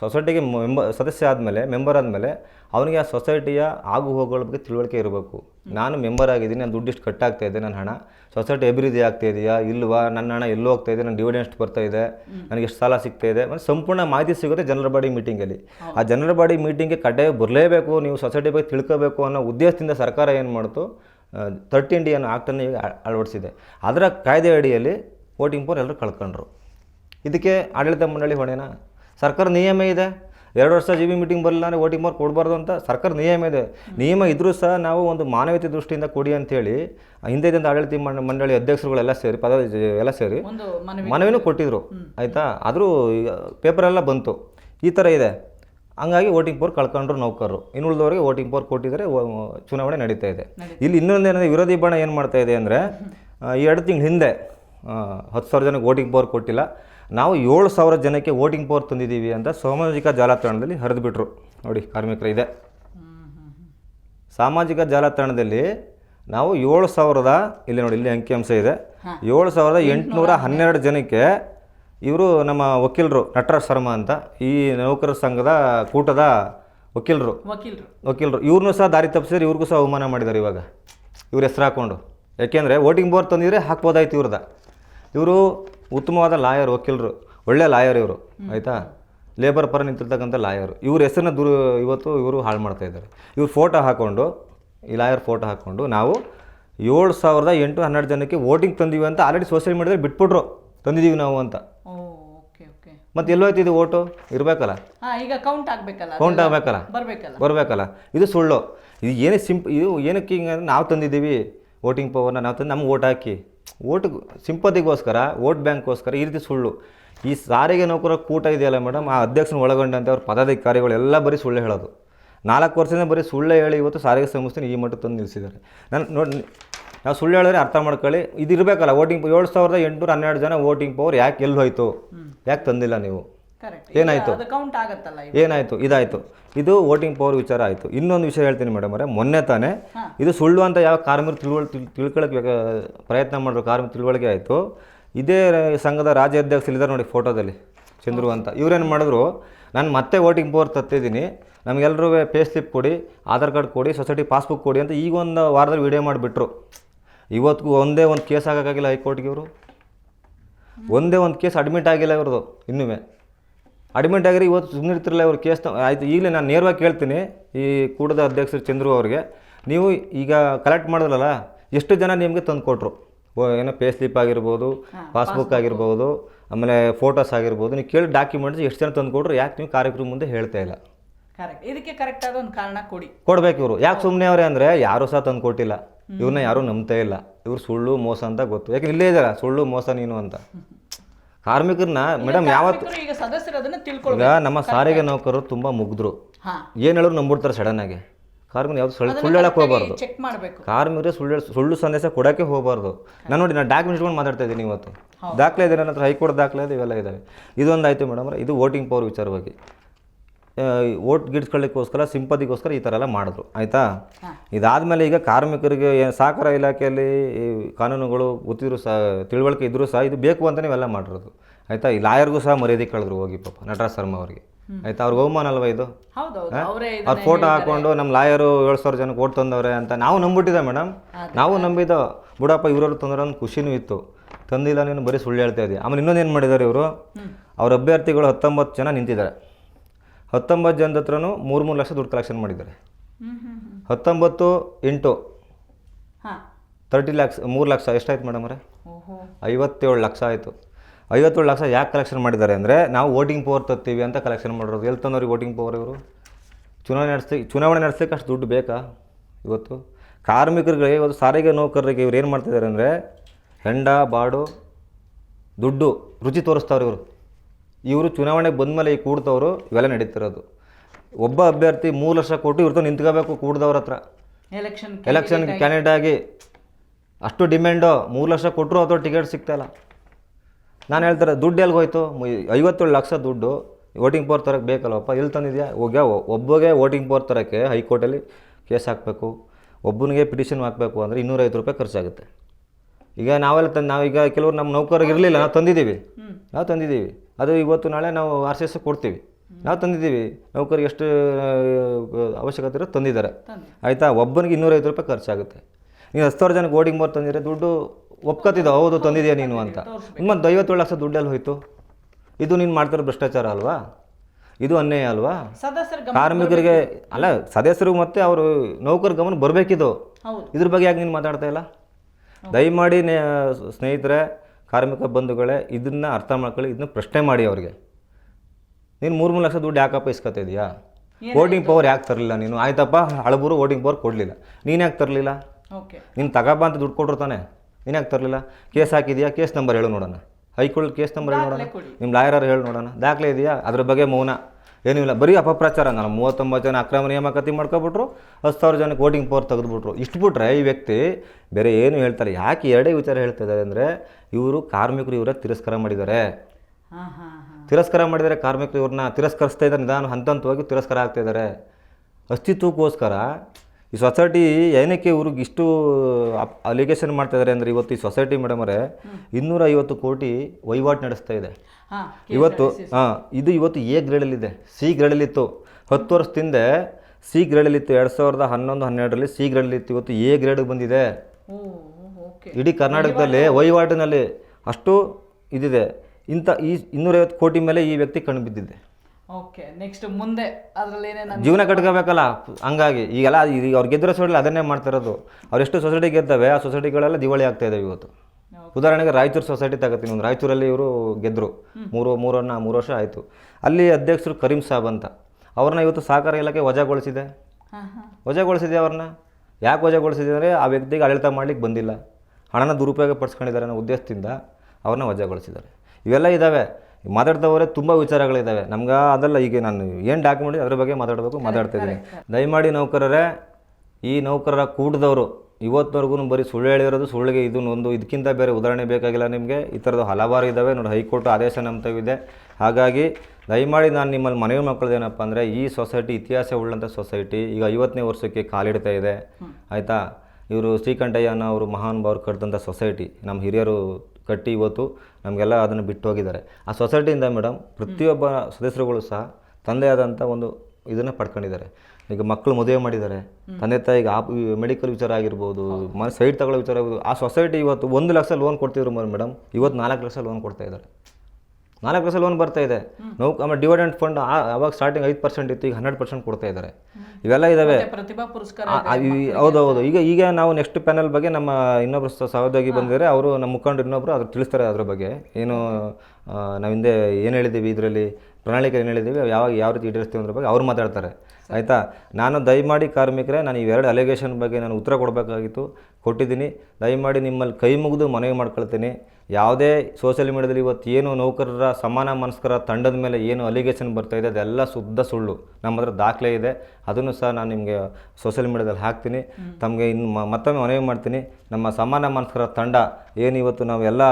ಸೊಸೈಟಿಗೆ ಮೆಂಬ ಸದಸ್ಯ ಆದಮೇಲೆ ಮೆಂಬರ್ ಆದಮೇಲೆ ಅವನಿಗೆ ಆ ಸೊಸೈಟಿಯ ಆಗು ಹೋಗುಗಳ ಬಗ್ಗೆ ತಿಳುವಳಿಕೆ ಇರಬೇಕು. ನಾನು ಮೆಂಬರ್ ಆಗಿದ್ದೀನಿ ನಾನು ದುಡ್ಡು ಇಷ್ಟು ಕಟ್ಟಾಗ್ತಾ ಇದೆ ನನ್ನ ಹಣ. ಸೊಸೈಟಿ ಅಭಿವೃದ್ಧಿ ಆಗ್ತಾ ಇದೆಯಾ? ಇಲ್ವಾ? ನನ್ನ ಹಣ ಎಲ್ಲೋ ಹೋಗ್ತಾ ಇದೆ ನನ್ನ ಡಿವಿಡೆಂಡ್ ಎಷ್ಟು ಬರ್ತಾ ಇದೆ. ನನಗೆ ಎಷ್ಟು ಸಾಲ ಸಿಗ್ತಾ ಇದೆ? ಮತ್ತು ಸಂಪೂರ್ಣ ಮಾಹಿತಿ ಸಿಗುತ್ತೆ ಜನರಲ್ ಬಾಡಿ ಮೀಟಿಂಗಲ್ಲಿ ಆ ಜನರಲ್ ಬಾಡಿ ಮೀಟಿಂಗ್ಗೆ ಕಡ್ಡಾಯ ಬರಲೇಬೇಕು ನೀವು ಸೊಸೈಟಿ ಬಗ್ಗೆ ತಿಳ್ಕೋಬೇಕು ಅನ್ನೋ ಉದ್ದೇಶದಿಂದ ಸರ್ಕಾರ ಏನು ಮಾಡ್ತು? ತರ್ಟೀನ್ ಡಿ ಅನ್ನೋ ಆಕ್ಟನ್ನು ಈಗ ಅಳವಡಿಸಿದೆ. ಅದರ ಕಾಯ್ದೆ ಅಡಿಯಲ್ಲಿ ವೋಟಿಂಗ್ ಪವರ್ ಎಲ್ಲರೂ ಕಳ್ಕೊಂಡ್ರು. ಇದಕ್ಕೆ ಆಡಳಿತ ಮಂಡಳಿ ಹೊಣೆನಾ? ಸರ್ಕಾರ ನಿಯಮ ಇದೆ. ಎರಡು ವರ್ಷ ಜಿ ಬಿ ಮೀಟಿಂಗ್ ಬರಲಿಲ್ಲ ಅಂದರೆ ವೋಟಿಂಗ್ ಮಾರ್ಕ್ ಕೊಡಬಾರ್ದು ಅಂತ ಸರ್ಕಾರ ನಿಯಮ ಇದೆ. ನಿಯಮ ಇದ್ದರೂ ಸಹ ನಾವು ಒಂದು ಮಾನವೀಯತೆ ದೃಷ್ಟಿಯಿಂದ ಕೊಡಿ ಅಂತೇಳಿ ಹಿಂದೆ ಇದ್ದಂಥ ಆಡಳಿತ ಮಂಡ- ಮಂಡಳಿ ಅಧ್ಯಕ್ಷರುಗಳೆಲ್ಲ ಸೇರಿ ಪದ ಎಲ್ಲ ಸೇರಿ ಮನವಿನೂ ಕೊಟ್ಟಿದ್ರು. ಆಯಿತಾ? ಆದರೂ ಪೇಪರೆಲ್ಲ ಬಂತು. ಈ ಥರ ಇದೆ. ಹಂಗಾಗಿ ವೋಟಿಂಗ್ ಪವರ್ ಕಳ್ಕೊಂಡ್ರು ನೌಕರರು. ಇನ್ನುಳಿದವರಿಗೆ ವೋಟಿಂಗ್ ಪವರ್ ಕೊಟ್ಟಿದ್ದಾರೆ ಚುನಾವಣೆ ನಡೀತಾ ಇದೆ. ಇಲ್ಲಿ ಇನ್ನೊಂದು ಏನಂದರೆ ವಿರೋಧಿ ಬಣ ಏನು ಮಾಡ್ತಾ ಇದೆ ಅಂದರೆ ಎರಡು ತಿಂಗಳ ಹಿಂದೆ ಹತ್ತು ಸಾವಿರ ಜನಕ್ಕೆ ವೋಟಿಂಗ್ ಪವರ್ ಕೊಟ್ಟಿಲ್ಲ. ನಾವು ಏಳು ಸಾವಿರ ಜನಕ್ಕೆ ವೋಟಿಂಗ್ ಪವರ್ ತಂದಿದ್ದೀವಿ ಅಂತ ಸಾಮಾಜಿಕ ಜಾಲತಾಣದಲ್ಲಿ ಹರಿದುಬಿಟ್ರು. ನೋಡಿ ಕಾರ್ಮಿಕರ ಇದೆ. ಸಾಮಾಜಿಕ ಜಾಲತಾಣದಲ್ಲಿ ನಾವು ಏಳು ಸಾವಿರದ ಇಲ್ಲಿ ನೋಡಿ ಇಲ್ಲಿ ಅಂಕಿಅಂಶ ಇದೆ. ಏಳು ಸಾವಿರದ ಎಂಟುನೂರ ಹನ್ನೆರಡು ಜನಕ್ಕೆ ಇವರು ನಮ್ಮ ವಕೀಲರು ನಟರಾಜ್ ಶರ್ಮಾ ಅಂತ ಈ ನೌಕರರ ಸಂಘದ ಕೂಟದ ವಕೀಲರು. ವಕೀಲರು. ವಕೀಲರು. ಇವ್ರನ್ನೂ ಸಹ ದಾರಿ ತಪ್ಪಿಸಿದ್ರೆ ಇವ್ರಿಗೂ ಸಹ ಅವಮಾನ ಮಾಡಿದ್ದಾರೆ ಇವಾಗ. ಇವ್ರ ಹೆಸರು ಹಾಕ್ಕೊಂಡು. ಯಾಕೆಂದರೆ ವೋಟಿಂಗ್ ಬೋರ್ ತಂದಿದ್ರೆ ಹಾಕ್ಬೋದಾಯ್ತು ಇವ್ರದ. ಇವರು ಉತ್ತಮವಾದ ಲಾಯರ್ ವಕೀಲರು ಒಳ್ಳೆ ಲಾಯರ್ ಇವರು ಆಯಿತಾ? ಲೇಬರ್ ಪರ ನಿಂತಿರ್ತಕ್ಕಂಥ ಲಾಯರ್. ಇವ್ರ ಹೆಸರನ್ನ ದೂರ ಇವತ್ತು ಇವರು ಹಾಳು ಮಾಡ್ತಾ ಇದ್ದಾರೆ. ಇವ್ರು ಫೋಟೋ ಹಾಕ್ಕೊಂಡು ಈ ಲಾಯರ್ ಫೋಟೋ ಹಾಕ್ಕೊಂಡು ನಾವು ಏಳು ಸಾವಿರದ ಎಂಟು ಹನ್ನೆರಡು ಜನಕ್ಕೆ ವೋಟಿಂಗ್ ತಂದೀವಿ ಅಂತ ಆಲ್ರೆಡಿ ಸೋಷಿಯಲ್ ಮೀಡಿಯಾದಲ್ಲಿ ಬಿಟ್ಬಿಟ್ರು. ತಂದಿದ್ದೀವಿ ನಾವು ಅಂತ. ಮತ್ತೆ ಓಕೆ ಓಕೆ. ಮತ್ತು ಎಲ್ಲೋಯ್ತು ಇದು ಓಟು ಇರಬೇಕಲ್ಲ? ಈಗ ಕೌಂಟ್ ಆಗಬೇಕಲ್ಲ? ಕೌಂಟ್ ಆಗಬೇಕಲ್ಲ? ಬರಬೇಕಲ್ಲ? ಬರಬೇಕಲ್ಲ? ಇದು ಸುಳ್ಳು. ಇದು ಏನೇ ಸಿಂಪ್ ಇದು ಏನಕ್ಕೆ ಹಿಂಗೆ ನಾವು ತಂದಿದ್ದೀವಿ ವೋಟಿಂಗ್ ಪವರ್ನ ನಾವು ತಂದು ನಮ್ಗೆ ಓಟ್ ಹಾಕಿ. ಓಟ್ ಸಿಂಪತಿಗೋಸ್ಕರ ವೋಟ್ ಬ್ಯಾಂಕ್ಗೋಸ್ಕರ ಈ ರೀತಿ ಸುಳ್ಳು. ಈ ಸಾರಿಗೆ ನೌಕರ ಕೂಟ ಇದೆಯಲ್ಲ ಮೇಡಮ್? ಆ ಅಧ್ಯಕ್ಷನ ಒಳಗೊಂಡಂತೆ ಅವ್ರ ಪದಾಧಿಕಾರಿಗಳು ಎಲ್ಲ ಬರೀ ಸುಳ್ಳು ಹೇಳೋದು. ನಾಲ್ಕು ವರ್ಷದಿಂದ ಬರೀ ಸುಳ್ಳು ಹೇಳಿ ಇವತ್ತು ಸಾರಿಗೆ ಸಂಸ್ಥೆನ ಈ ಮಟ್ಟ ತಂದು ನಿಲ್ಲಿಸಿದ್ದಾರೆ. ನಾನು ನೋಡಿ ನಾವು ಸುಳ್ಳು ಹೇಳಿದ್ರೆ ಅರ್ಥ ಮಾಡ್ಕೊಳ್ಳಿ. ಇದು ಇರಬೇಕಲ್ಲ ವೋಟಿಂಗ್ ಏಳು ಸಾವಿರದ ಎಂಟುನೂರ ಹನ್ನೆರಡು ಜನ ವೋಟಿಂಗ್ ಪವರ್ ಯಾಕೆ ಎಲ್ಲಿ ಹೋಯಿತು? ಯಾಕೆ ತಂದಿಲ್ಲ ನೀವು? ಏನಾಯ್ತು? ಏನಾಯಿತು? ಇದಾಯಿತು. ಇದು ವೋಟಿಂಗ್ ಪವರ್ ವಿಚಾರ ಆಯಿತು. ಇನ್ನೊಂದು ವಿಷಯ ಹೇಳ್ತೀನಿ ಮೇಡಮ್ ಅವರೇ. ಮೊನ್ನೆ ತಾನೇ ಇದು ಸುಳ್ಳು ಅಂತ ಯಾವ ಕಾರ್ಮಿಕರು ತಿಳುವಳಿ ತಿಳ್- ತಿಳ್ಕೊಳಕ್ಕೆ ಬೇಕಾ- ಪ್ರಯತ್ನ ಮಾಡಿದ್ರು ಕಾರ್ಮಿಕ ತಿಳುವಳಿಕೆ ಆಯಿತು. ಇದೇ ಸಂಘದ ರಾಜ್ಯಾಧ್ಯಕ್ಷರಿದ್ದಾರೆ ನೋಡಿ ಫೋಟೋದಲ್ಲಿ ಚಂದ್ರು ಅಂತ. ಇವ್ರೇನು ಮಾಡಿದ್ರು ನಾನು ಮತ್ತೆ ವೋಟಿಂಗ್ ಪವರ್ ತತ್ತಿದ್ದೀನಿ. ನಮಗೆಲ್ಲರೂ ಪೇ ಸ್ಲಿಪ್ ಕೊಡಿ ಆಧಾರ್ ಕಾರ್ಡ್ ಕೊಡಿ ಸೊಸೈಟಿ ಪಾಸ್ಬುಕ್ ಕೊಡಿ ಅಂತ ಈಗ ಒಂದು ವಾರದಲ್ಲಿ ವಿಡಿಯೋ ಮಾಡಿಬಿಟ್ರು. ಇವತ್ತಿಗೂ ಒಂದೇ ಒಂದು ಕೇಸ್ ಆಗೋಕ್ಕಾಗಿಲ್ಲ ಹೈಕೋರ್ಟ್ಗೆ ಇವರು. ಒಂದೇ ಒಂದು ಕೇಸ್ ಅಡ್ಮಿಟ್ ಆಗಿಲ್ಲ ಇವ್ರದ್ದು ಇನ್ನೂ ಅಡ್ಮಿಟ್ ಆಗಿರಿ ಇವತ್ತು ಸುಮ್ಮನೆ ಇರ್ತಿರಲ್ಲ ಇವ್ರ ಕೇಸ್ ಆಯಿತು ಈಗಲೇ ನಾನು ನೇರವಾಗಿ ಕೇಳ್ತೀನಿ ಈ ಕೂಡದ ಅಧ್ಯಕ್ಷರು ಚಂದ್ರು ಅವ್ರಿಗೆ. ನೀವು ಈಗ ಕಲೆಕ್ಟ್ ಮಾಡಿದ್ರಲ್ಲ ಎಷ್ಟು ಜನ ನಿಮಗೆ ತಂದು ಕೊಟ್ಟರು ಏನೋ ಪೇ ಸ್ಲಿಪ್ ಆಗಿರ್ಬೋದು ಪಾಸ್ಬುಕ್ ಆಗಿರ್ಬೋದು ಆಮೇಲೆ ಫೋಟೋಸ್ ಆಗಿರ್ಬೋದು ನೀವು ಕೇಳಿ ಡಾಕ್ಯುಮೆಂಟ್ಸ್ ಎಷ್ಟು ಜನ ತಂದು ಕೊಟ್ಟರು ಯಾಕೆ ನೀವು ಕಾರ್ಯಕ್ರಮ ಮುಂದೆ ಹೇಳ್ತಾ ಇಲ್ಲ? ಕರೆಕ್ಟ್ ಇದಕ್ಕೆ ಕರೆಕ್ಟ್ ಆದ ಒಂದು ಕಾರಣ ಕೊಡಿ. ಕೊಡ್ಬೇಕು ಇವರು. ಯಾಕೆ ಸುಮ್ಮನೆ ಅವರೇ ಅಂದರೆ ಯಾರು ಸಹ ತಂದು ಕೊಟ್ಟಿಲ್ಲ. ಇವ್ರನ್ನ ಯಾರೂ ನಂಬ್ತಾ ಇಲ್ಲ. ಇವ್ರು ಸುಳ್ಳು ಮೋಸ ಅಂತ ಗೊತ್ತು. ಯಾಕೆ ಇಲ್ಲೇ ಇದ್ದಾರೆ ಸುಳ್ಳು ಮೋಸ ನೀನು ಅಂತ. ಕಾರ್ಮಿಕರನ್ನ ಮೇಡಮ್ ಯಾವತ್ತು ಕಾರ್ಮಿಕರು ಈಗ ಸದಸ್ಯರು ಅದನ್ನ ತಿಳ್ಕೊಳ್ಬೇಕು. ಈಗ ನಮ್ಮ ಸಾರಿಗೆ ನೌಕರರು ತುಂಬ ಮುಗ್ದ್ರು. ಹಾ. ಏನು ಹೇಳಿದ್ರು ನಂಬಿಡ್ತಾರೆ ಸಡನ್ ಆಗಿ? ಕಾರ್ಮಿಕ ಯಾವ್ದು ಸುಳ್ಳು ಸುಳ್ಳು ಹೇಳಕ್ ಹೋಗ್ಬಾರ್ದು. ಚೆಕ್ ಮಾಡಬೇಕು. ಕಾರ್ಮಿಕರು ಸುಳ್ಳು ಹೇಳ್- ಸುಳ್ಳು ಸಂದೇಶ ಕೊಡಕ್ಕೆ ಹೋಗಬಾರ್ದು. ನಾನು ನೋಡಿ ನಾನು ಡಾಕ್ಯುಮೆಂಟ್ ಇಟ್ಕೊಂಡು ಮಾತಾಡ್ತಾ ಇದ್ದೀನಿ ಇವತ್ತು. ದಾಖಲೆ ಇದೆ ನನ್ನ ಹತ್ರ ಹೈಕೋರ್ಟ್ ದಾಖಲೆ ಇದೆ ಇವೆಲ್ಲ ಇದ್ದಾವೆ ಇದೊಂದು ಆಯಿತು ಮೇಡಮ್ ಇದು ವೋಟಿಂಗ್ ಪವರ್ ವಿಚಾರವಾಗಿ. ಓಟ್ ಗಿಡ್ಸ್ಕೊಳ್ಳಿಕ್ಕೋಸ್ಕರ ಸಿಂಪತಿಗೋಸ್ಕರ ಈ ಥರ ಎಲ್ಲ ಮಾಡಿದ್ರು. ಆಯಿತಾ? ಇದಾದಮೇಲೆ ಈಗ ಕಾರ್ಮಿಕರಿಗೆ ಸಹಕಾರ ಇಲಾಖೆಯಲ್ಲಿ ಕಾನೂನುಗಳು ಗೊತ್ತಿದ್ರು ಸಹ ತಿಳುವಳಿಕೆ ಇದ್ದರೂ ಸಹ ಇದು ಬೇಕು ಅಂತ ನೀವೆಲ್ಲ ಮಾಡಿರೋದು. ಆಯಿತಾ? ಈ ಲಾಯರ್ಗೂ ಸಹ ಮರ್ಯಾದೆ ಕಳೆದ್ರು ಹೋಗಿ ಪಾಪ ನಟರಾಜ್ ಶರ್ಮಾ ಅವರಿಗೆ. ಆಯ್ತಾ? ಅವ್ರಿಗೆ ಅವಮಾನ ಅಲ್ವಾ ಇದು? ಅವ್ರ ಫೋಟೋ ಹಾಕೊಂಡು ನಮ್ಮ ಲಾಯರು ಏಳು ಸಾವಿರ ಜನಕ್ಕೆ ಓಟ್ ತಂದವ್ರೆ ಅಂತ ನಾವು ನಂಬಿಟ್ಟಿದ್ದೆ ಮೇಡಮ್. ನಾವು ನಂಬಿದ್ದು ಬುಡಪ್ಪ ಇವರವ್ರು ತಂದ್ರೆ ಒಂದು ಖುಷಿನೂ ಇತ್ತು. ತಂದಿಲ್ಲ ನೀನು ಬರೀ ಸುಳ್ಳು ಹೇಳ್ತಾ ಇದ್ದೀವಿ ಆಮೇಲೆ ಇನ್ನೊಂದು ಏನು ಮಾಡಿದ್ದಾರೆ ಇವರು? ಅವ್ರ ಅಭ್ಯರ್ಥಿಗಳು ಹತ್ತೊಂಬತ್ತು ಜನ ನಿಂತಿದ್ದಾರೆ. ಹತ್ತೊಂಬತ್ತು ಜನದ ಹತ್ರನೂ ಮೂರು ಮೂರು ಲಕ್ಷ ದುಡ್ಡು ಕಲೆಕ್ಷನ್ ಮಾಡಿದ್ದಾರೆ. ಹತ್ತೊಂಬತ್ತು ಎಂಟು ಹಾ. ತರ್ಟಿ ಲ್ಯಾಕ್ಸ್ ಮೂರು ಲಕ್ಷ ಎಷ್ಟಾಯ್ತು ಮೇಡಮ್ ಅವರೇ? ಐವತ್ತೇಳು ಲಕ್ಷ ಆಯಿತು. ಐವತ್ತೇಳು ಲಕ್ಷ ಯಾಕೆ ಕಲೆಕ್ಷನ್ ಮಾಡಿದ್ದಾರೆ ಅಂದರೆ ನಾವು ವೋಟಿಂಗ್ ಪವರ್ ತರ್ತೀವಿ ಅಂತ ಕಲೆಕ್ಷನ್ ಮಾಡಿರೋದು. ಎಲ್ಲಿ ತಂದವ್ರಿಗೆ ವೋಟಿಂಗ್ ಪವರ್ ಇವರು? ಚುನಾವಣೆ ನಡೆಸಿ ಚುನಾವಣೆ ನಡೆಸಲಿಕ್ಕೆ ಅಷ್ಟು ದುಡ್ಡು ಬೇಕಾ ಇವತ್ತು? ಕಾರ್ಮಿಕರಿಗೆ ಇವತ್ತು ಸಾರಿಗೆ ನೌಕರರಿಗೆ ಇವ್ರು ಏನು ಮಾಡ್ತಿದ್ದಾರೆ ಅಂದರೆ ಹೆಂಡ ಬಾಡು ದುಡ್ಡು ರುಚಿ ತೋರಿಸ್ತಾವ್ರು ಇವರು. ಇವರು ಚುನಾವಣೆಗೆ ಬಂದಮೇಲೆ ಈ ಕೂಡ್ತವ್ರು ಇವೆಲ್ಲ ನಡೀತಿರೋದು. ಒಬ್ಬ ಅಭ್ಯರ್ಥಿ ಮೂರು ಲಕ್ಷ ಕೊಟ್ಟು ಇವ್ರದ್ದು ನಿಂತ್ಕೋಬೇಕು ಕೂಡ್ದವ್ರ ಹತ್ರ. ಎಲೆಕ್ಷನ್ ಎಲೆಕ್ಷನ್ ಕ್ಯಾಂಡಿಡೇಟ್ ಆಗಿ. ಅಷ್ಟು ಡಿಮ್ಯಾಂಡು ಮೂರು ಲಕ್ಷ ಕೊಟ್ಟರು ಅಥವಾ ಟಿಕೆಟ್ ಸಿಗ್ತಾಯಿಲ್ಲ ನಾನು ಹೇಳ್ತಾರೆ ದುಡ್ಡು ಎಲ್ಲಿಗೆ ಹೋಯ್ತು? ಐವತ್ತೇಳು ಲಕ್ಷ ದುಡ್ಡು. ವೋಟಿಂಗ್ ಪವರ್ ತರಕ್ಕೆ ಬೇಕಲ್ವಪ್ಪ ಎಲ್ಲಿ ತಂದಿದ್ಯಾ? ಹೋಗ್ಯಾ ಒಬ್ಬಗೆ ವೋಟಿಂಗ್ ಪವರ್ ತರೋಕ್ಕೆ ಹೈಕೋರ್ಟಲ್ಲಿ ಕೇಸ್ ಹಾಕಬೇಕು. ಒಬ್ಬನಿಗೆ ಪಿಟಿಷನ್ ಹಾಕಬೇಕು ಅಂದರೆ ಇನ್ನೂರೈವತ್ತು ರೂಪಾಯಿ ಖರ್ಚಾಗುತ್ತೆ. ಈಗ ನಾವೆಲ್ಲ ತಂದು ನಾವೀಗ ಕೆಲವರು ನಮ್ಮ ನೌಕರಿಗೆ ಇರಲಿಲ್ಲ ನಾವು ತಂದಿದ್ದೀವಿ. ನಾವು ತಂದಿದ್ದೀವಿ. ಅದು ಇವತ್ತು ನಾಳೆ ನಾವು ಆರ್ ಸಿ ಎಸ್ ಕೊಡ್ತೀವಿ. ನಾವು ತಂದಿದ್ದೀವಿ. ನೌಕರಿಗೆ ಎಷ್ಟು ಅವಶ್ಯಕತೆ ಇರೋ ತಂದಿದ್ದಾರೆ. ತಂದೆ ಆಯಿತಾ? ಒಬ್ಬನಿಗೆ ಇನ್ನೂರೈವತ್ತು ರೂಪಾಯಿ ಖರ್ಚಾಗುತ್ತೆ. ನೀನು ಹತ್ತು ಸಾವಿರ ಜನಕ್ಕೆ ಓಡಿಂಗ್ ಮೋರ್ ತಂದಿದ್ರೆ ದುಡ್ಡು ಒಪ್ಕೋತಿದ್ದ ಹೌದು ತಂದಿದೆಯಾ ನೀನು ಅಂತ. ಮತ್ತು ಐವತ್ತೇಳು ಲಕ್ಷ ದುಡ್ಡಲ್ಲಿ ಹೋಯ್ತು. ಇದು ನೀನು ಮಾಡ್ತಿರೋ ಭ್ರಷ್ಟಾಚಾರ ಅಲ್ವಾ? ಇದು ಅನ್ಯಾಯ ಅಲ್ವಾ? ಕಾರ್ಮಿಕರಿಗೆ ಅಲ್ಲ ಸದಸ್ಯರು ಮತ್ತೆ ಅವರು ನೌಕರ ಗಮನ ಬರಬೇಕಿದು. ಇದ್ರ ಬಗ್ಗೆ ಯಾಕೆ ನೀನು ಮಾತಾಡ್ತಾ ಇಲ್ಲ? ದಯಮಾಡಿ ನೇ ಸ್ನೇಹಿತರೆ ಕಾರ್ಮಿಕ ಬಂಧುಗಳೇ ಇದನ್ನು ಅರ್ಥ ಮಾಡ್ಕೊಳ್ಳಿ ಇದನ್ನ ಪ್ರಶ್ನೆ ಮಾಡಿ ಅವರಿಗೆ. ನೀನು ಮೂರು ಮೂರು ಲಕ್ಷ ದುಡ್ಡು ಯಾಕಪ್ಪ ಇಸ್ಕೊತಾ ಇದೆಯಾ? ವೋಟಿಂಗ್ ಪವರ್ ಯಾಕೆ ತರಲಿಲ್ಲ ನೀನು? ಆಯ್ತಪ್ಪ ಹಳಬರು ವೋಟಿಂಗ್ ಪವರ್ ಕೊಡಲಿಲ್ಲ. ನೀನು ಯಾಕೆ ತರಲಿಲ್ಲ? ನೀನು ತಗೋಬಾ ಅಂತ ದುಡ್ಡು ಕೊಟ್ಟರು ತಾನೆ. ನೀನು ಯಾಕೆ ತರಲಿಲ್ಲ? ಕೇಸ್ ಹಾಕಿದೀಯಾ? ಕೇಸ್ ನಂಬರ್ ಹೇಳು ನೋಡೋಣ. ಹೈಕೋರ್ಟ್ ಕೇಸ್ ನಂಬರ್ ಹೇಳಿ ನೋಡೋಣ. ನಿಮ್ಮ ಲಾಯರ್ ಹೇಳಿ ನೋಡೋಣ. ದಾಖಲೆ ಇದೆಯಾ? ಅದ್ರ ಬಗ್ಗೆ ಮೌನ. ಏನೂ ಇಲ್ಲ ಬರೀ ಅಪಪ್ರಚಾರ ನಾನು ಮೂವತ್ತೊಂಬತ್ತು ಜನ ಅಕ್ರಮ ನೇಮಕಾತಿ ಮಾಡ್ಕೊಬಿಟ್ರು ಹತ್ತು ಸಾವಿರ ಜನಕ್ಕೆ ವೋಟಿಂಗ್ ಪವರ್ ತೆಗೆದುಬಿಟ್ರು. ಇಷ್ಟು ಬಿಟ್ರೆ ಈ ವ್ಯಕ್ತಿ ಬೇರೆ ಏನು ಹೇಳ್ತಾರೆ ಯಾಕೆ ಎರಡೇ ವಿಚಾರ ಹೇಳ್ತಾ ಇದ್ದಾರೆ ಅಂದರೆ ಇವರು ಕಾರ್ಮಿಕರು ಇವರ ತಿರಸ್ಕಾರ ಮಾಡಿದ್ದಾರೆ. ತಿರಸ್ಕಾರ ಮಾಡಿದರೆ ಕಾರ್ಮಿಕರು ಇವ್ರನ್ನ ತಿರಸ್ಕರಿಸ್ತಾ ಇದ್ದಾರೆ ನಿಧಾನ ಹಂತ ಹಂತವಾಗಿ ತಿರಸ್ಕಾರ ಆಗ್ತಾ ಇದ್ದಾರೆ. ಅಸ್ತಿತ್ವಕ್ಕೋಸ್ಕರ ಈ ಸೊಸೈಟಿ ಏನಕ್ಕೆ ಇವ್ರಿಗೆ ಇಷ್ಟು ಅಲಿಗೇಷನ್ ಮಾಡ್ತಾ ಇದ್ದಾರೆ ಅಂದರೆ ಇವತ್ತು ಈ ಸೊಸೈಟಿ ಮೇಡಮರೇ ಇನ್ನೂರ ಐವತ್ತು ಕೋಟಿ ವಹಿವಾಟು ನಡೆಸ್ತಾ ಇದೆ. ಇವತ್ತು ಹಾಂ ಇದು ಇವತ್ತು ಎ ಗ್ರೇಡಲ್ಲಿದೆ ಸಿ ಗ್ರೇಡಲ್ಲಿತ್ತು. ಹತ್ತು ವರ್ಷದಿಂದ ಸಿ ಗ್ರೇಡಲ್ಲಿತ್ತು ಎರಡು ಸಾವಿರದ ಹನ್ನೊಂದು ಹನ್ನೆರಡರಲ್ಲಿ ಸಿ ಗ್ರೇಡಲ್ಲಿತ್ತು ಇವತ್ತು ಎ ಗ್ರೇಡ್ ಬಂದಿದೆ. ಇಡೀ ಕರ್ನಾಟಕದಲ್ಲಿ ವಹಿವಾಟಿನಲ್ಲಿ ಅಷ್ಟು ಇದಿದೆ. ಇಂಥ ಈ ಇನ್ನೂರೈವತ್ತು ಕೋಟಿ ಮೇಲೆ ಈ ವ್ಯಕ್ತಿ ಕಣ್ಣು ಬಿದ್ದಿದೆ ಓಕೆ ನೆಕ್ಸ್ಟ್ ಮುಂದೆ ಅದರಲ್ಲಿ ಜೀವನ ಕಟ್ಕೋಬೇಕಲ್ಲ ಹಂಗಾಗಿ. ಈಗೆಲ್ಲ ಈಗ ಅವ್ರು ಗೆದ್ದಿರೋ ಸೊಸೈಟಿ ಅದನ್ನೇ ಮಾಡ್ತಿರೋದು ಅವ್ರು ಎಷ್ಟು ಸೊಸೈಟಿ ಗೆದ್ದವೆ ಆ ಸೊಸೈಟಿಗಳೆಲ್ಲ ದಿವಾಳಿ ಆಗ್ತಾ ಇದಾವೆ ಇವತ್ತು. ಉದಾಹರಣೆಗೆ ರಾಯಚೂರು ಸೊಸೈಟಿ ತಗೋತೀನಿ ಒಂದು ರಾಯಚೂರಲ್ಲಿ ಇವರು ಗೆದ್ದರು ಮೂರು ಮೂರನ್ನ ಮೂರು ವರ್ಷ ಆಯಿತು. ಅಲ್ಲಿ ಅಧ್ಯಕ್ಷರು ಕರೀಂ ಸಾಬ್ ಅಂತ. ಅವ್ರನ್ನ ಇವತ್ತು ಸಹಕಾರ ಇಲಾಖೆ ವಜಾಗೊಳಿಸಿದೆ. ವಜಾಗೊಳಿಸಿದೆ ಅವ್ರನ್ನ? ಯಾಕೆ ವಜಾಗೊಳಿಸಿದೆ ಅಂದರೆ ಆ ವ್ಯಕ್ತಿಗೆ ಆಡಳಿತ ಮಾಡ್ಲಿಕ್ಕೆ ಬಂದಿಲ್ಲ. ಹಣನ ದುರುಪಯೋಗ ಪಡಿಸ್ಕೊಂಡಿದ್ದಾರೆ ಅನ್ನೋ ಉದ್ದೇಶದಿಂದ ಅವ್ರನ್ನ ವಜಾಗೊಳಿಸಿದ್ದಾರೆ. ಇವೆಲ್ಲ ಇದ್ದಾವೆ ಮಾತಾಡ್ದವರೇ ತುಂಬ ವಿಚಾರಗಳಿದ್ದಾವೆ ನಮ್ಗೆ ಅದೆಲ್ಲ ಈಗ ನಾನು ಏನು ಡಾಕ್ಯುಮೆಂಟ್ ಅದ್ರ ಬಗ್ಗೆ ಮಾತಾಡಬೇಕು ಮಾತಾಡ್ತಿದ್ದೀನಿ. ದಯಮಾಡಿ ನೌಕರರೇ ಈ ನೌಕರರ ಕೂಟದವರು ಇವತ್ತವರೆಗೂ ಬರೀ ಸುಳ್ಳು ಹೇಳಿರೋದು ಸುಳ್ಳಿಗೆ ಇದನ್ನು ಒಂದು ಇದಕ್ಕಿಂತ ಬೇರೆ ಉದಾಹರಣೆ ಬೇಕಾಗಿಲ್ಲ ನಿಮಗೆ. ಈ ಥರದ್ದು ಹಲವಾರು ಇದ್ದಾವೆ ನೋಡಿ, ಹೈಕೋರ್ಟ್ ಆದೇಶ ನಮ್ತವಿದೆ ಹಾಗಾಗಿ ದಯಮಾಡಿ ನಾನು ನಿಮ್ಮಲ್ಲಿ ಮನವಿ ಮಕ್ಕಳದೇನಪ್ಪ ಅಂದರೆ, ಈ ಸೊಸೈಟಿ ಇತಿಹಾಸ ಉಳ್ಳಂಥ ಸೊಸೈಟಿ ಈಗ ಐವತ್ತನೇ ವರ್ಷಕ್ಕೆ ಕಾಲಿಡ್ತಾ ಇದೆ. ಆಯಿತಾ? ಇವರು ಶ್ರೀಕಂಠಯ್ಯನ ಅವರು ಮಹಾನುಭಾವರು ಕಟ್ಟಿದಂಥ ಸೊಸೈಟಿ. ನಮ್ಮ ಹಿರಿಯರು ಕಟ್ಟಿ ಇವತ್ತು ನಮಗೆಲ್ಲ ಅದನ್ನು ಬಿಟ್ಟು ಹೋಗಿದ್ದಾರೆ ಆ ಸೊಸೈಟಿಯಿಂದ ಮೇಡಮ್ ಪ್ರತಿಯೊಬ್ಬ ಸದಸ್ಯರುಗಳು ಸಹ ತಂದೆ ಆದಂಥ ಒಂದು ಇದನ್ನು ಪಡ್ಕೊಂಡಿದ್ದಾರೆ. ಈಗ ಮಕ್ಕಳು ಮದುವೆ ಮಾಡಿದ್ದಾರೆ. ತಂದೆ ತಾಯಿಗೆ ಆ ಮೆಡಿಕಲ್ ವಿಚಾರ ಆಗಿರ್ಬೋದು ಮನೆ ಸೈಡ್ ತಗೊಳ್ಳೋ ವಿಚಾರ ಆಗಿರ್ಬೋದು. ಆ ಸೊಸೈಟಿ ಇವತ್ತು ಒಂದು ಲಕ್ಷ ಲೋನ್ ಕೊಡ್ತಿದ್ರು ಮೇಡಮ್ ಇವತ್ತು ನಾಲ್ಕು ಲಕ್ಷ ಲೋನ್ ಕೊಡ್ತಾ ಇದ್ದಾರೆ. ನಾಲ್ಕು ಲಕ್ಷ ಲೋನ್ ಬರ್ತಾ ಇದೆ. ನೋ ಆಮೇಲೆ ಡಿವಿಡೆಂಟ್ ಫಂಡ್ ಅವಾಗ ಸ್ಟಾರ್ಟಿಂಗ್ ಐದು ಪರ್ಸೆಂಟ್ ಇತ್ತು ಈಗ ಹಂಡ್ರೆಡ್ ಪರ್ಸೆಂಟ್ ಕೊಡ್ತಾ ಇದ್ದಾರೆ. ಇವೆಲ್ಲ ಇದಾವೆ. ಹೌದು ಹೌದು ಈಗ ಈಗ ನಾವು ನೆಕ್ಸ್ಟ್ ಪ್ಯಾನಲ್ ಬಗ್ಗೆ ನಮ್ಮ ಇನ್ನೊಬ್ರು ಸಹೋದ್ಯೋಗಿ ಬಂದಿದ್ದಾರೆ. ಅವರು ನಮ್ಮ ಮುಖಂಡರು ಇನ್ನೊಬ್ರು ಅದ್ರ ತಿಳಿಸ್ತಾರೆ ಅದ್ರ ಬಗ್ಗೆ. ಏನು ನಾವು ಹಿಂದೆ ಏನು ಹೇಳಿದ್ದೀವಿ ಇದರಲ್ಲಿ ಪ್ರಣಾಳಿಕೆ ಏನು ಹೇಳಿದ್ದೀವಿ ಯಾವಾಗ ಯಾವ ರೀತಿ ಈಡೇರಿಸ್ತೀವಿ ಅಂದ್ರ ಬಗ್ಗೆ ಅವ್ರು ಮಾತಾಡ್ತಾರೆ. ಆಯಿತಾ? ನಾನು ದಯಮಾಡಿ ಕಾರ್ಮಿಕರೇ ನಾನು ಇವೆರಡು ಅಲಿಗೇಷನ್ ಬಗ್ಗೆ ನಾನು ಉತ್ತರ ಕೊಡಬೇಕಾಗಿತ್ತು ಕೊಟ್ಟಿದ್ದೀನಿ. ದಯಮಾಡಿ ನಿಮ್ಮಲ್ಲಿ ಕೈ ಮುಗಿದು ಮನವಿ ಮಾಡ್ಕೊಳ್ತೀನಿ. ಯಾವುದೇ ಸೋಷಿಯಲ್ ಮೀಡಿಯಾದಲ್ಲಿ ಇವತ್ತು ಏನು ನೌಕರರ ಸಮಾನ ಮನಸ್ಕರ ತಂಡದ ಮೇಲೆ ಏನು ಅಲಿಗೇಷನ್ ಬರ್ತಾ ಇದೆ ಅದೆಲ್ಲ ಶುದ್ಧ ಸುಳ್ಳು. ನಮ್ಮ ಹತ್ರ ದಾಖಲೆ ಇದೆ. ಅದನ್ನು ಸಹ ನಾನು ನಿಮಗೆ ಸೋಷಿಯಲ್ ಮೀಡಿಯಾದಲ್ಲಿ ಹಾಕ್ತೀನಿ. ತಮಗೆ ಇನ್ನು ಮತ್ತೊಮ್ಮೆ ಮನವಿ ಮಾಡ್ತೀನಿ. ನಮ್ಮ ಸಮಾನ ಮನಸ್ಕರ ತಂಡ ಏನು ಇವತ್ತು ನಾವೆಲ್ಲ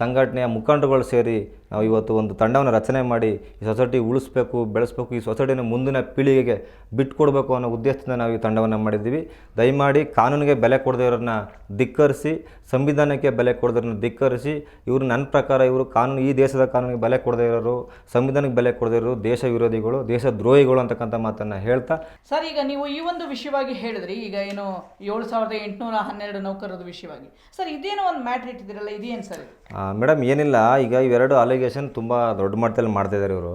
ಸಂಘಟನೆಯ ಮುಖಂಡರುಗಳು ಸೇರಿ ನಾವು ಇವತ್ತು ಒಂದು ತಂಡವನ್ನು ರಚನೆ ಮಾಡಿ ಈ ಸೊಸೈಟಿ ಉಳಿಸ್ಬೇಕು, ಬೆಳೆಸ್ಬೇಕು, ಈ ಸೊಸೈಟಿನ ಮುಂದಿನ ಪೀಳಿಗೆಗೆ ಬಿಟ್ಕೊಡ್ಬೇಕು ಅನ್ನೋ ಉದ್ದೇಶದಿಂದ ನಾವು ಈ ತಂಡವನ್ನು ಮಾಡಿದ್ದೀವಿ. ದಯಮಾಡಿ ಕಾನೂನಿಗೆ ಬೆಲೆ ಕೊಡದವ್ರನ್ನ ಧಿಕ್ಕರಿಸಿ, ಸಂವಿಧಾನಕ್ಕೆ ಬೆಲೆ ಕೊಡದವ್ರನ್ನ ಧಿಕ್ಕರಿಸಿ, ಇವರು ನನ್ನ ಪ್ರಕಾರ ಇವರು ಕಾನೂನು, ಈ ದೇಶದ ಕಾನೂನಿಗೆ ಬೆಲೆ ಕೊಡದೇ ಇರೋರು ಸಂವಿಧಾನಕ್ಕೆ ಬೆಲೆ ಕೊಡದೇ ಇರೋರು ದೇಶ ವಿರೋಧಿಗಳು, ದೇಶ ದ್ರೋಹಿಗಳು ಅಂತಕ್ಕಂಥ ಮಾತನ್ನು ಹೇಳ್ತಾ ಸರ್, ಈಗ ನೀವು ಈ ಒಂದು ವಿಷಯವಾಗಿ ಹೇಳಿದ್ರಿ, ಈಗ ಏನು ಏಳು ಸಾವಿರದ ಎಂಟುನೂರ ವಿಷಯವಾಗಿ. ಸರ್ ಇದೇನೋ ಒಂದು ಮ್ಯಾಟ್ರ್ ಇಟ್ಟಿದ್ದೀರಲ್ಲ ಇದೇನು ಸರ್? ಮೇಡಮ್ ಏನಿಲ್ಲ. ಈಗ ಇವೆರಡು ಅಲಿಗೇಷನ್ ತುಂಬ ದೊಡ್ಡ ಮಟ್ಟದಲ್ಲಿ ಮಾಡ್ತಾಯಿದ್ದಾರೆ ಇವರು.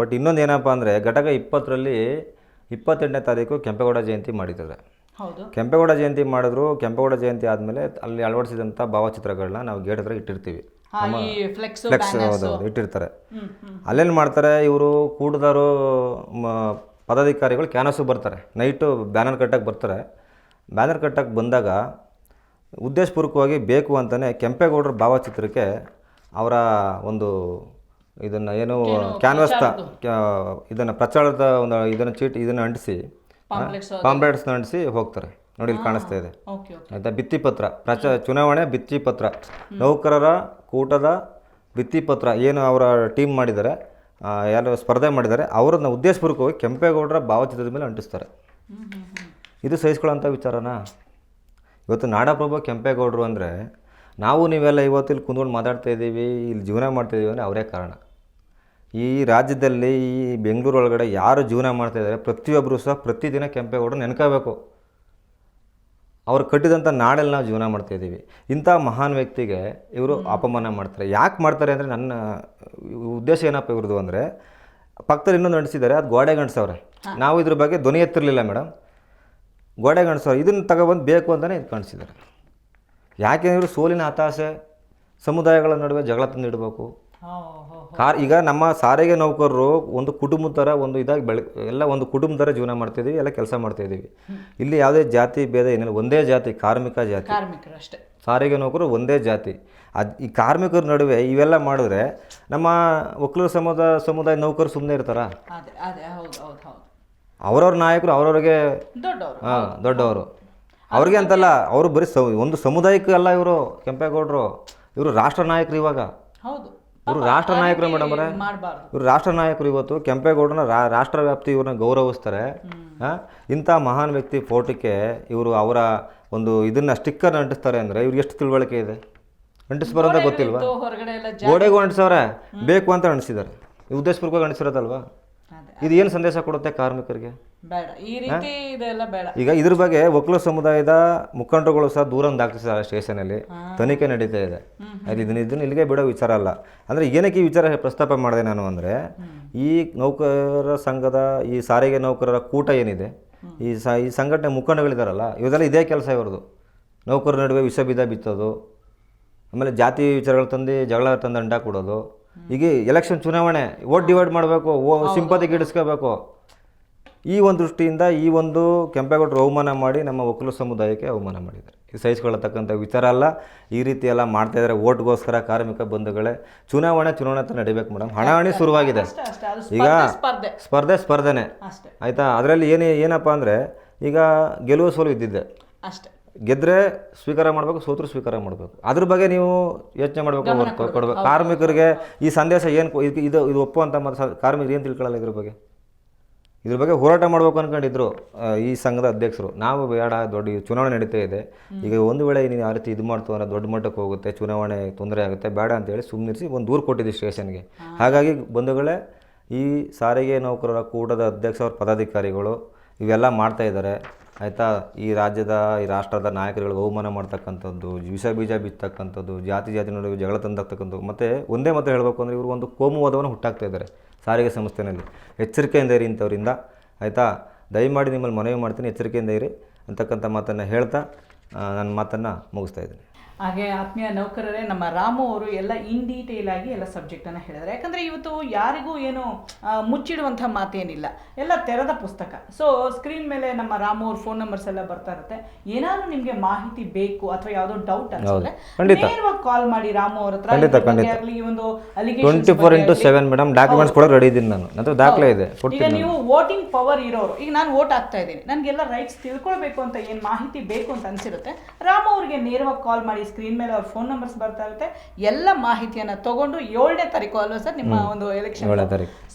ಬಟ್ ಇನ್ನೊಂದು ಏನಪ್ಪ ಅಂದರೆ ಘಟಕ ಇಪ್ಪತ್ತರಲ್ಲಿ ಇಪ್ಪತ್ತೆಂಟನೇ ತಾರೀಕು ಕೆಂಪೇಗೌಡ ಜಯಂತಿ ಮಾಡಿದ್ದಾರೆ. ಹೌದು. ಕೆಂಪೇಗೌಡ ಜಯಂತಿ ಮಾಡಿದ್ರು ಕೆಂಪೇಗೌಡ ಜಯಂತಿ ಆದಮೇಲೆ ಅಲ್ಲಿ ಅಳವಡಿಸಿದಂಥ ಭಾವಚಿತ್ರಗಳನ್ನ ನಾವು ಗೇಟ್ ಹತ್ರ ಇಟ್ಟಿರ್ತೀವಿ ಫ್ಲೆಕ್ಸ್ ಇಟ್ಟಿರ್ತಾರೆ. ಅಲ್ಲೇನು ಮಾಡ್ತಾರೆ ಇವರು ಕೂಡದಾರು ಪದಾಧಿಕಾರಿಗಳು ಕ್ಯಾನಸು ಬರ್ತಾರೆ. ನೈಟು ಬ್ಯಾನರ್ ಕಟ್ಟಕ್ಕೆ ಬರ್ತಾರೆ. ಬ್ಯಾನರ್ ಕಟ್ಟಕ್ಕೆ ಬಂದಾಗ ಉದ್ದೇಶಪೂರ್ವಕವಾಗಿ ಬೇಕು ಅಂತಲೇ ಕೆಂಪೇಗೌಡರ ಭಾವಚಿತ್ರಕ್ಕೆ ಅವರ ಒಂದು ಇದನ್ನು ಏನು ಕ್ಯಾನ್ವಾಸ್ ಇದನ್ನು ಪ್ರಚಾರದ ಒಂದು ಇದನ್ನು ಚೀಟಿ ಇದನ್ನು ಅಂಟಿಸಿ ಪಾಂಪ್ಲೆಟ್ಸ್ ಪಾಂಪ್ಲೆಟ್ಸ್ನ ಅಂಟಿಸಿ ಹೋಗ್ತಾರೆ. ನೋಡಿ ಇಲ್ಲಿ ಕಾಣಿಸ್ತಾ ಇದೆ. ಆಯಿತಾ? ಭಿತ್ತಿಪತ್ರ ಪ್ರಚ ಚುನಾವಣೆ ಭಿತ್ತಿಪತ್ರ ನೌಕರರ ಕೂಟದ ಭಿತ್ತಿಪತ್ರ ಏನು ಅವರ ಟೀಮ್ ಮಾಡಿದ್ದಾರೆ ಯಾರು ಸ್ಪರ್ಧೆ ಮಾಡಿದ್ದಾರೆ ಅವರನ್ನ ಉದ್ದೇಶಪೂರ್ವಕವಾಗಿ ಕೆಂಪೇಗೌಡರ ಭಾವಚಿತ್ರದ ಮೇಲೆ ಅಂಟಿಸ್ತಾರೆ. ಇದು ಸಹಿಸ್ಕೊಳ್ಳೋಂಥ ವಿಚಾರನಾ? ಇವತ್ತು ನಾಡಪ್ರಭು ಕೆಂಪೇಗೌಡರು ಅಂದರೆ ನಾವು ನೀವೆಲ್ಲ ಇವತ್ತು ಇಲ್ಲಿ ಕುಂದ್ಕೊಂಡು ಮಾತಾಡ್ತಾ ಇದ್ದೀವಿ ಇಲ್ಲಿ ಜೀವನ ಮಾಡ್ತಾ ಇದ್ದೀವಿ ಅಂದರೆ ಅವರೇ ಕಾರಣ. ಈ ರಾಜ್ಯದಲ್ಲಿ ಈ ಬೆಂಗಳೂರು ಒಳಗಡೆ ಯಾರು ಜೀವನ ಮಾಡ್ತಾ ಇದ್ದಾರೆ ಪ್ರತಿಯೊಬ್ಬರು ಸಹ ಪ್ರತಿದಿನ ಕೆಂಪೇಗೌಡರು ನೆನ್ಕೋಬೇಕು. ಅವ್ರು ಕಟ್ಟಿದಂಥ ನಾಡಲ್ಲಿ ನಾವು ಜೀವನ ಮಾಡ್ತಾ ಇದ್ದೀವಿ. ಇಂಥ ಮಹಾನ್ ವ್ಯಕ್ತಿಗೆ ಇವರು ಅಪಮಾನ ಮಾಡ್ತಾರೆ. ಯಾಕೆ ಮಾಡ್ತಾರೆ ಅಂದರೆ ನನ್ನ ಉದ್ದೇಶ ಏನಪ್ಪ ಇವ್ರದ್ದು ಅಂದರೆ ಪಕ್ಕದಲ್ಲಿ ಇನ್ನೊಂದು ನಡೆಸಿದ್ದಾರೆ ಅದು ಗೋಡೆ ಗಂಟಿಸವ್ರೆ ನಾವು ಇದ್ರ ಬಗ್ಗೆ ಧ್ವನಿ ಎತ್ತಿರಲಿಲ್ಲ ಮೇಡಮ್. ಗೋಡೆ ಗಂಟಿಸವ್ರೆ ಇದನ್ನು ತಗೊಬಂದು ಬೇಕು ಅಂತಲೇ ಇದು ಕಾಣಿಸಿದ್ದಾರೆ. ಯಾಕೆ ಇವರು ಸೋಲಿನ ಹತಾಶೆ ಸಮುದಾಯಗಳ ನಡುವೆ ಜಗಳ ತಂದಿಡಬೇಕು ಕಾರ್ ಈಗ ನಮ್ಮ ಸಾರಿಗೆ ನೌಕರರು ಒಂದು ಕುಟುಂಬದ ಥರ ಒಂದು ಇದಾಗಿ ಬೆಳ ಎಲ್ಲ ಒಂದು ಕುಟುಂಬ ಥರ ಜೀವನ ಮಾಡ್ತಿದ್ದೀವಿ ಎಲ್ಲ ಕೆಲಸ ಮಾಡ್ತಾಯಿದ್ದೀವಿ ಇಲ್ಲಿ ಯಾವುದೇ ಜಾತಿ ಭೇದ ಏನಿಲ್ಲ ಒಂದೇ ಜಾತಿ ಕಾರ್ಮಿಕ ಜಾತಿ. ಅಷ್ಟೇ. ಸಾರಿಗೆ ನೌಕರು ಒಂದೇ ಜಾತಿ. ಅದು ಈ ಕಾರ್ಮಿಕರ ನಡುವೆ ಇವೆಲ್ಲ ಮಾಡಿದ್ರೆ ನಮ್ಮ ಒಕ್ಕಲು ಸಮುದಾಯ ಸಮುದಾಯ ನೌಕರು ಸುಮ್ಮನೆ ಇರ್ತಾರಾ? ಅವ್ರವ್ರ ನಾಯಕರು ಅವ್ರವ್ರಿಗೆ ದೊಡ್ಡವರು. ಹಾಂ ದೊಡ್ಡವರು. ಅವ್ರಿಗೆ ಅಂತಲ್ಲ ಅವರು ಬರೀ ಸ ಒಂದು ಸಮುದಾಯಕ್ಕೆ ಅಲ್ಲ ಇವರು ಕೆಂಪೇಗೌಡರು. ಇವರು ರಾಷ್ಟ್ರ ನಾಯಕರು ಇವಾಗ. ಹೌದು. ಇವರು ರಾಷ್ಟ್ರ ನಾಯಕರು ಮೇಡಮ್ ಅವರೇ. ಮಾಡಬಾರ್ದು. ಇವರು ರಾಷ್ಟ್ರ ನಾಯಕರು ಇವತ್ತು ಕೆಂಪೇಗೌಡರನ್ನ ರಾ ರಾಷ್ಟ್ರ ವ್ಯಾಪ್ತಿ ಇವ್ರನ್ನ ಗೌರವಿಸ್ತಾರೆ. ಹಾಂ ಇಂಥ ಮಹಾನ್ ವ್ಯಕ್ತಿ ಫೋಟೋಕ್ಕೆ ಇವರು ಅವರ ಒಂದು ಇದನ್ನ ಸ್ಟಿಕ್ಕರ್ ಅಂಟಿಸ್ತಾರೆ ಅಂದರೆ ಇವ್ರಿಗೆ ಎಷ್ಟು ತಿಳುವಳಿಕೆ ಇದೆ? ಅಂಟಿಸ್ಬಾರ ಅಂತ ಗೊತ್ತಿಲ್ವಾ? ಹೊರಗಡೆ ಗೋಡೆಗೂ ಅಂಟಿಸವ್ರೆ. ಬೇಕು ಅಂತ ಅಂಟಿಸಿದ್ದಾರೆ. ಉದ್ದೇಶಪೂರ್ವಕವಾಗಿ ಅಂಟಿಸಿರೋದಲ್ವಾ? ಇದು ಏನು ಸಂದೇಶ ಕೊಡುತ್ತೆ ಕಾರ್ಮಿಕರಿಗೆ? ಬೇಡ. ಈ ರೀತಿ ಇದೆಲ್ಲ ಬೇಡ. ಈಗ ಇದ್ರ ಬಗ್ಗೆ ಒಕ್ಕಲು ಸಮುದಾಯದ ಮುಖಂಡರುಗಳು ಸಹ ದೂರ ದಾಖಲಿಸಿದ್ದಾರೆ ಸ್ಟೇಷನಲ್ಲಿ ತನಿಖೆ ನಡೀತಾ ಇದೆ. ಅದು ಇದನ್ನ ಇದನ್ನ ಇಲ್ಲಿಗೆ ಬಿಡೋ ವಿಚಾರ ಅಲ್ಲ. ಅಂದ್ರೆ ಏನಕ್ಕೆ ಈ ವಿಚಾರ ಪ್ರಸ್ತಾಪ ಮಾಡಿದೆ ನಾನು ಅಂದರೆ ಈ ನೌಕರರ ಸಂಘದ ಈ ಸಾರಿಗೆ ನೌಕರರ ಕೂಟ ಏನಿದೆ ಈ ಸ ಈ ಸಂಘಟನೆ ಮುಖಂಡಗಳಿದಾರಲ್ಲ ಇವೆಲ್ಲ ಇದೇ ಕೆಲಸ ಇವ್ರದ್ದು ನೌಕರರ ನಡುವೆ ವಿಷ ಬಿದ್ದ ಬಿತ್ತೋದು ಆಮೇಲೆ ಜಾತಿ ವಿಚಾರಗಳು ತಂದು ಜಗಳ ತಂದು ಅಂಡ ಕೊಡೋದು ಈಗ ಎಲೆಕ್ಷನ್ ಚುನಾವಣೆ ಓಟ್ ಡಿವೈಡ್ ಮಾಡಬೇಕು ಓ ಸಿಂಪತಿ ಇಡಿಸ್ಕೋಬೇಕು ಈ ಒಂದು ದೃಷ್ಟಿಯಿಂದ ಈ ಒಂದು ಕೆಂಪೇಗೌಡರು ಅವಮಾನ ಮಾಡಿ ನಮ್ಮ ಒಕ್ಕಲು ಸಮುದಾಯಕ್ಕೆ ಅವಮಾನ ಮಾಡಿದ್ದಾರೆ. ಇದು ಸಹಿಸ್ಕೊಳ್ಳತಕ್ಕಂಥ ವಿಚಾರ ಅಲ್ಲ. ಈ ರೀತಿ ಎಲ್ಲ ಮಾಡ್ತಾ ಇದ್ದಾರೆ ಓಟ್ಗೋಸ್ಕರ ಕಾರ್ಮಿಕ ಬಂಧುಗಳೇ. ಚುನಾವಣೆ ಚುನಾವಣೆ ಅಂತ ನಡಿಬೇಕು ಮೇಡಮ್ ಹಣಾಹಣಿ ಶುರುವಾಗಿದೆ. ಈಗ ಸ್ಪರ್ಧೆ ಸ್ಪರ್ಧೆ. ಸ್ಪರ್ಧೆ ಸ್ಪರ್ಧೆನೇ. ಆಯಿತಾ? ಅದರಲ್ಲಿ ಏನೇ ಏನಪ್ಪ ಅಂದರೆ ಈಗ ಗೆಲುವು ಸೋಲು ಇದ್ದಿದ್ದೆ. ಅಷ್ಟೇ. ಗೆದ್ರೆ ಸ್ವೀಕಾರ ಮಾಡಬೇಕು ಸೋತ್ರ ಸ್ವೀಕಾರ ಮಾಡಬೇಕು. ಅದ್ರ ಬಗ್ಗೆ ನೀವು ಯೋಚನೆ ಮಾಡಬೇಕು ಕೊಡಬೇಕು. ಕಾರ್ಮಿಕರಿಗೆ ಈ ಸಂದೇಶ ಏನು ಇದು ಇದು ಅಂತ ಮತ್ತು ಕಾರ್ಮಿಕರು ಏನು ತಿಳ್ಕೊಳ್ಳಲ್ಲ ಇದ್ರ ಬಗ್ಗೆ? ಇದ್ರ ಬಗ್ಗೆ ಹೋರಾಟ ಮಾಡ್ಬೇಕು ಅನ್ಕೊಂಡಿದ್ರು ಈ ಸಂಘದ ಅಧ್ಯಕ್ಷರು. ನಾವು ಬೇಡ ದೊಡ್ಡ ಚುನಾವಣೆ ನಡೀತಾ ಇದೆ. ಈಗ ಒಂದು ವೇಳೆ ನೀನು ಆ ರೀತಿ ಇದು ಮಾಡ್ತು ಅಂದ್ರೆ ದೊಡ್ಡ ಮಟ್ಟಕ್ಕೆ ಹೋಗುತ್ತೆ ಚುನಾವಣೆ ತೊಂದರೆ ಆಗುತ್ತೆ ಬೇಡ ಅಂತೇಳಿ ಸುಮ್ಮನಿರಿಸಿ ಒಂದು ದೂರು ಕೊಟ್ಟಿದ್ದೀವಿ ಸ್ಟೇಷನ್ಗೆ. ಹಾಗಾಗಿ ಬಂಧುಗಳೇ ಈ ಸಾರಿಗೆ ನೌಕರರ ಕೂಟದ ಅಧ್ಯಕ್ಷ ಅವ್ರ ಪದಾಧಿಕಾರಿಗಳು ಇವೆಲ್ಲ ಮಾಡ್ತಾ ಇದ್ದಾರೆ. ಆಯಿತಾ? ಈ ರಾಜ್ಯದ, ಈ ರಾಷ್ಟ್ರದ ನಾಯಕರುಗಳಿಗೆ ಅವಮಾನ ಮಾಡ್ತಕ್ಕಂಥದ್ದು ವಿಷ ಬೀಜ ಬಿತ್ತಕ್ಕಂಥದ್ದು, ಜಾತಿ ಜಾತಿ ನಡುವೆ ಜಗಳ ತಂದಾಗ್ತಕ್ಕಂಥದ್ದು ಮತ್ತು ಒಂದೇ ಮಾತ್ರ ಹೇಳಬೇಕು ಅಂದರೆ ಇವರು ಒಂದು ಕೋಮುವಾದವನ್ನು ಹುಟ್ಟಾಗ್ತಾ ಇದ್ದಾರೆ ಸಾರಿಗೆ ಸಂಸ್ಥೆಯಲ್ಲಿ ಎಚ್ಚರಿಕೆಯಿಂದ ಇರಿ ಇಂಥವರಿಂದ ಆಯಿತಾ? ದಯಮಾಡಿ ನಿಮ್ಮಲ್ಲಿ ಮನವಿ ಮಾಡ್ತೀನಿ, ಎಚ್ಚರಿಕೆಯಿಂದ ಇರಿ ಅಂತಕ್ಕಂಥ ಮಾತನ್ನು ಹೇಳ್ತಾ ನನ್ನ ಮಾತನ್ನು ಮುಗಿಸ್ತಾ ಇದ್ದೀನಿ. ಹಾಗೆ ಆತ್ಮೀಯ ನೌಕರರೇ ನಮ್ಮ ರಾಮು ಅವರು ಎಲ್ಲ ಇನ್ ಡೀಟೇಲ್ ಆಗಿ ಎಲ್ಲ ಸಬ್ಜೆಕ್ಟ್ ಅನ್ನ ಹೇಳಿದ್ದಾರೆ. ಯಾಕಂದ್ರೆ ಇವತ್ತು ಯಾರಿಗೂ ಏನು ಮುಚ್ಚಿಡುವಂತಹ ಮುಚ್ಚಿಡುವಂಥ ಮಾತೇನಿಲ್ಲ. ಎಲ್ಲ ತೆರೆದ ಪುಸ್ತಕ. ಸೊ ಸ್ಕ್ರೀನ್ ಮೇಲೆ ನಮ್ಮ ರಾಮು ಅವ್ರ ಫೋನ್ ನಂಬರ್ಸ್ ಎಲ್ಲ ಬರ್ತಾ ಇರುತ್ತೆ. ಏನಾದ್ರು ನಿಮ್ಗೆ ಮಾಹಿತಿ ಬೇಕು ಅಥವಾ ಯಾವುದೋ ಡೌಟ್ ಅನ್ಸಿದ್ರೆ ನೇರವಾಗಿ ಕಾಲ್ ಮಾಡಿ ರಾಮು ಅವ್ರ ಹತ್ರ. ಆಗ್ಲಿ, ಈ ಒಂದು twenty four into seven madam documents ಕೂಡ ರೆಡಿ ಇದ್ದೀನಿ ನಾನು. ನಂತರ ದಾಖಲೆ ಇದೆ. ಈಗ ನೀವು ವೋಟಿಂಗ್ ಪವರ್ ಇರೋರು ಈಗ ನಾನು ವೋಟ್ ಆಗ್ತಾ ಇದ್ದೀನಿ. ನನಗೆಲ್ಲ ರೈಟ್ಸ್ ತಿಳ್ಕೊಳ್ಬೇಕು ಅಂತ ಏನು ಮಾಹಿತಿ ಬೇಕು ಅಂತ ಅನ್ಸಿರುತ್ತೆ. ರಾಮ ಅವ್ರಿಗೆ ನೇರವಾಗಿ ಕಾಲ್ ಮಾಡಿ ಸ್ಕ್ರೀನ್ ಮೇಲೆ ಅವ್ರ ಫೋನ್ ನಂಬರ್ಸ್ ಬರ್ತಾ ಇರುತ್ತೆ. ಎಲ್ಲ ಮಾಹಿತಿಯನ್ನ ತಗೊಂಡು ಏಳನೇ ತಾರೀಕು ಅಲ್ವಾ ಸರ್ ನಿಮ್ಮ ಒಂದು ಎಲೆಕ್ಷನ್.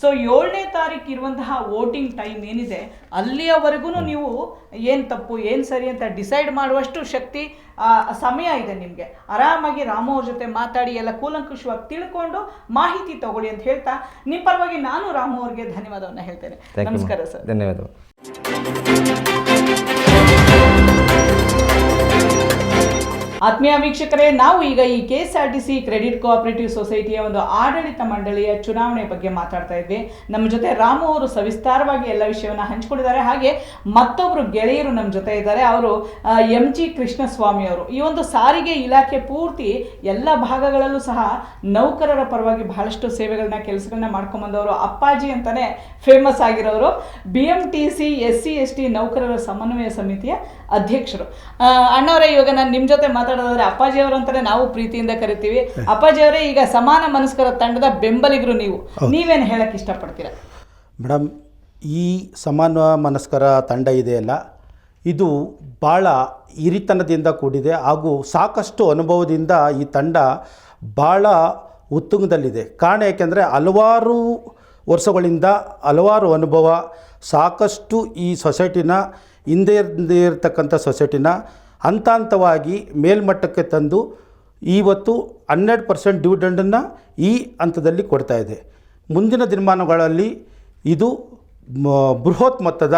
ಸೊ ಏಳನೇ ತಾರೀಕು ಇರುವಂತಹ ವೋಟಿಂಗ್ ಟೈಮ್ ಏನಿದೆ ಅಲ್ಲಿಯವರೆಗೂ ನೀವು ಏನು ತಪ್ಪು ಏನು ಸರಿ ಅಂತ ಡಿಸೈಡ್ ಮಾಡುವಷ್ಟು ಶಕ್ತಿ ಆ, ಸಮಯ ಇದೆ ನಿಮಗೆ. ಆರಾಮಾಗಿ ರಾಮು ಅವ್ರ ಜೊತೆ ಮಾತಾಡಿ ಎಲ್ಲ ಕೂಲಂಕುಷವಾಗಿ ತಿಳ್ಕೊಂಡು ಮಾಹಿತಿ ತಗೊಳ್ಳಿ ಅಂತ ಹೇಳ್ತಾ ನಿಮ್ಮ ಪರವಾಗಿ ನಾನು ರಾಮು ಅವ್ರಿಗೆ ಧನ್ಯವಾದವನ್ನ ಹೇಳ್ತೇನೆ. ನಮಸ್ಕಾರ ಸರ್. ಧನ್ಯವಾದಗಳು. ಆತ್ಮೀಯ ವೀಕ್ಷಕರೇ, ನಾವು ಈಗ ಈ K S R T C credit cooperative ಸೊಸೈಟಿಯ ಒಂದು ಆಡಳಿತ ಮಂಡಳಿಯ ಚುನಾವಣೆ ಬಗ್ಗೆ ಮಾತಾಡ್ತಾ ಇದ್ವಿ. ನಮ್ಮ ಜೊತೆ ರಾಮು ಅವರು ಸವಿಸ್ತಾರವಾಗಿ ಎಲ್ಲ ವಿಷಯವನ್ನ ಹಂಚಿಕೊಂಡಿದ್ದಾರೆ. ಹಾಗೆ ಮತ್ತೊಬ್ಬರು ಗೆಳೆಯರು ನಮ್ಮ ಜೊತೆ ಇದ್ದಾರೆ. ಅವರು ಎಂ ಜಿ ಕೃಷ್ಣಸ್ವಾಮಿ ಅವರು. ಈ ಒಂದು ಸಾರಿಗೆ ಇಲಾಖೆ ಪೂರ್ತಿ ಎಲ್ಲ ಭಾಗಗಳಲ್ಲೂ ಸಹ ನೌಕರರ ಪರವಾಗಿ ಬಹಳಷ್ಟು ಸೇವೆಗಳನ್ನ, ಕೆಲಸಗಳನ್ನ ಮಾಡ್ಕೊಂಬಂದವರು ಅಪ್ಪಾಜಿ ಅಂತಾನೆ ಫೇಮಸ್ ಆಗಿರೋರು. B M T C S C S T ನೌಕರರ ಸಮನ್ವಯ ಸಮಿತಿಯ ಅಧ್ಯಕ್ಷರು. ಅಣ್ಣವರೇ, ಇವಾಗ ನಾನು ನಿಮ್ಮ ಜೊತೆ ಮಾತಾಡೋದಾದ್ರೆ ಅಪ್ಪಾಜಿ ಅವರು ಅಂತಾನೆ ನಾವು ಪ್ರೀತಿಯಿಂದ ಕರಿತೀವಿ. ಅಪ್ಪಾಜಿ ಅವರೇ ಈಗ ಸಮಾನ ಮನಸ್ಕರ ತಂಡದ ಬೆಂಬಲಿಗರು ನೀವು. ನೀವೇನು ಹೇಳಕ್ ಇಷ್ಟಪಡ್ತೀರಾ? ಮೇಡಮ್ ಈ ಸಮಾನ ಮನಸ್ಕರ ತಂಡ ಇದೆಯಲ್ಲ ಇದು ಭಾಳ ಹಿರಿತನದಿಂದ ಕೂಡಿದೆ ಹಾಗೂ ಸಾಕಷ್ಟು ಅನುಭವದಿಂದ ಈ ತಂಡ ಭಾಳ ಉತ್ತುಂಗದಲ್ಲಿದೆ. ಕಾರಣ ಏಕೆಂದರೆ ಹಲವಾರು ವರ್ಷಗಳಿಂದ ಹಲವಾರು ಅನುಭವ ಸಾಕಷ್ಟು ಈ ಸೊಸೈಟಿನ ಹಿಂದೆ ಇರ್ತಕ್ಕಂಥ ಇರತಕ್ಕಂಥ ಸೊಸೈಟಿನ ಹಂತ ಹಂತವಾಗಿ ಮೇಲ್ಮಟ್ಟಕ್ಕೆ ತಂದು ಇವತ್ತು ಹನ್ನೆರಡು ಪರ್ಸೆಂಟ್ ಡಿವಿಡೆಂಡನ್ನು ಈ ಹಂತದಲ್ಲಿ ಕೊಡ್ತಾ ಇದೆ. ಮುಂದಿನ ದಿನಮಾನಗಳಲ್ಲಿ ಇದು ಬೃಹತ್ ಮೊತ್ತದ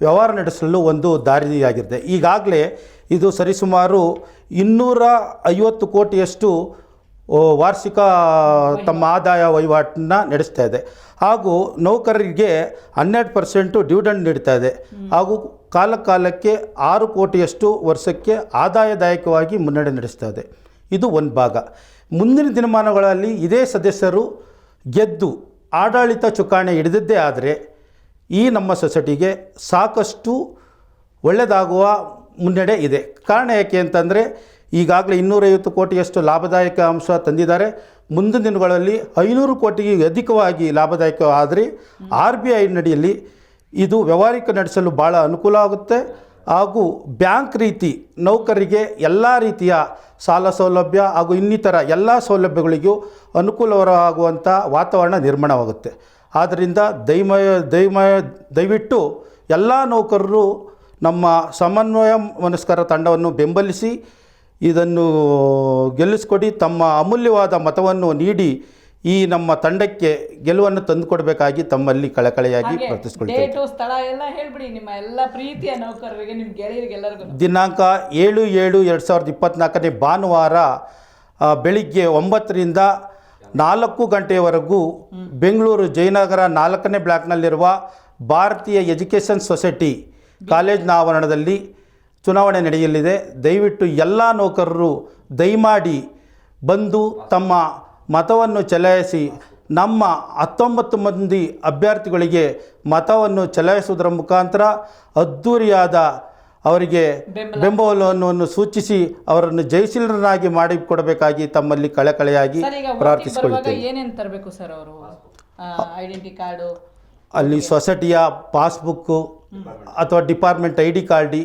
ವ್ಯವಹಾರ ನಡೆಸಲು ಒಂದು ದಾರಿಯಾಗಿದೆ. ಈಗಾಗಲೇ ಇದು ಸರಿಸುಮಾರು ಇನ್ನೂರ ಐವತ್ತು ಕೋಟಿಯಷ್ಟು ವಾರ್ಷಿಕ ತಮ್ಮ ಆದಾಯ ವಹಿವಾಟನ್ನ ನಡೆಸ್ತಾ ಇದೆ. ಹಾಗೂ ನೌಕರರಿಗೆ ಹನ್ನೆರಡು ಪರ್ಸೆಂಟು ಡಿವಿಡೆಂಡ್ ನೀಡ್ತಾ ಇದೆ. ಹಾಗೂ ಕಾಲ ಕಾಲಕ್ಕೆ ಆರು ಕೋಟಿಯಷ್ಟು ವರ್ಷಕ್ಕೆ ಆದಾಯದಾಯಕವಾಗಿ ಮುನ್ನಡೆ ನಡೆಸ್ತಾ ಇದೆ. ಇದು ಒಂದು ಭಾಗ. ಮುಂದಿನ ದಿನಮಾನಗಳಲ್ಲಿ ಇದೇ ಸದಸ್ಯರು ಗೆದ್ದು ಆಡಳಿತ ಚುಕಾಣೆ ಹಿಡಿದಿದ್ದೇ ಆದರೆ ಈ ನಮ್ಮ ಸೊಸೈಟಿಗೆ ಸಾಕಷ್ಟು ಒಳ್ಳೆಯದಾಗುವ ಮುನ್ನಡೆ ಇದೆ. ಕಾರಣ ಯಾಕೆ ಅಂತಂದರೆ ಈಗಾಗಲೇ ಇನ್ನೂರೈವತ್ತು ಕೋಟಿಯಷ್ಟು ಲಾಭದಾಯಕ ಅಂಶ ತಂದಿದ್ದಾರೆ. ಮುಂದಿನ ದಿನಗಳಲ್ಲಿ ಐನೂರು ಕೋಟಿಗೆ ಅಧಿಕವಾಗಿ ಲಾಭದಾಯಕ ಆದರೆ ಆರ್ ಬಿ ಐ ನಡಿಯಲ್ಲಿ ಇದು ವ್ಯವಹಾರಿಕ ನಡೆಸಲು ಭಾಳ ಅನುಕೂಲ ಆಗುತ್ತೆ. ಹಾಗೂ ಬ್ಯಾಂಕ್ ರೀತಿ ನೌಕರಿಗೆ ಎಲ್ಲ ರೀತಿಯ ಸಾಲ ಸೌಲಭ್ಯ ಹಾಗೂ ಇನ್ನಿತರ ಎಲ್ಲ ಸೌಲಭ್ಯಗಳಿಗೂ ಅನುಕೂಲವಾಗುವಂಥ ವಾತಾವರಣ ನಿರ್ಮಾಣವಾಗುತ್ತೆ. ಆದ್ದರಿಂದ ದೈಮಯ ದೈಮಯ, ದಯವಿಟ್ಟು ಎಲ್ಲ ನೌಕರರು ನಮ್ಮ ಸಮನ್ವಯ ಮನಸ್ಕರ ತಂಡವನ್ನು ಬೆಂಬಲಿಸಿ ಇದನ್ನು ಗೆಲ್ಲಿಸಿಕೊಡಿ, ತಮ್ಮ ಅಮೂಲ್ಯವಾದ ಮತವನ್ನು ನೀಡಿ ಈ ನಮ್ಮ ತಂಡಕ್ಕೆ ಗೆಲುವನ್ನು ತಂದುಕೊಡಬೇಕಾಗಿ ತಮ್ಮಲ್ಲಿ ಕಳಕಳಿಯಾಗಿ ಡೇಟು ಸ್ಥಳ ಎಲ್ಲ ಹೇಳ್ಬಿಡಿ ನಿಮ್ಮ ಎಲ್ಲ ಪ್ರೀತಿಯ ನೌಕರರಿಗೆ ನಿಮ್ಮ ಗೆಳೆಯರಿಗೆ ಎಲ್ಲರಿಗೂ. ದಿನಾಂಕ ಏಳು ಏಳು ಎರಡು ಸಾವಿರದ ಇಪ್ಪತ್ತ್ನಾಲ್ಕನೇ ಭಾನುವಾರ ಬೆಳಿಗ್ಗೆ ಒಂಬತ್ತರಿಂದ ನಾಲ್ಕು ಗಂಟೆಯವರೆಗೂ ಬೆಂಗಳೂರು ಜಯನಗರ ನಾಲ್ಕನೇ ಬ್ಲಾಕ್ನಲ್ಲಿರುವ ಭಾರತೀಯ ಎಜುಕೇಷನ್ ಸೊಸೈಟಿ ಕಾಲೇಜ್ನ ಆವರಣದಲ್ಲಿ ಚುನಾವಣೆ ನಡೆಯಲಿದೆ. ದಯವಿಟ್ಟು ಎಲ್ಲ ನೌಕರರು ದಯಮಾಡಿ ಬಂದು ತಮ್ಮ ಮತವನ್ನು ಚಲಾಯಿಸಿ ನಮ್ಮ ಹತ್ತೊಂಬತ್ತು ಮಂದಿ ಅಭ್ಯರ್ಥಿಗಳಿಗೆ ಮತವನ್ನು ಚಲಾಯಿಸುವುದರ ಮುಖಾಂತರ ಅದ್ಧೂರಿಯಾದ ಅವರಿಗೆ ಬೆಂಬಲವನ್ನು ಸೂಚಿಸಿ ಅವರನ್ನು ಜಯಶೀಲರನ್ನಾಗಿ ಮಾಡಿಕೊಡಬೇಕಾಗಿ ತಮ್ಮಲ್ಲಿ ಕಳಕಳೆಯಾಗಿ ಪ್ರಾರ್ಥಿಸಿಕೊಳ್ಳುತ್ತೇವೆ ಏನೇನು ತರಬೇಕು ಸರ್ ಅವರು? ಐಡೆಂಟಿ ಕಾರ್ಡು ಅಲ್ಲಿ ಸೊಸೈಟಿಯ ಪಾಸ್ಬುಕ್ಕು ಅಥವಾ department I D card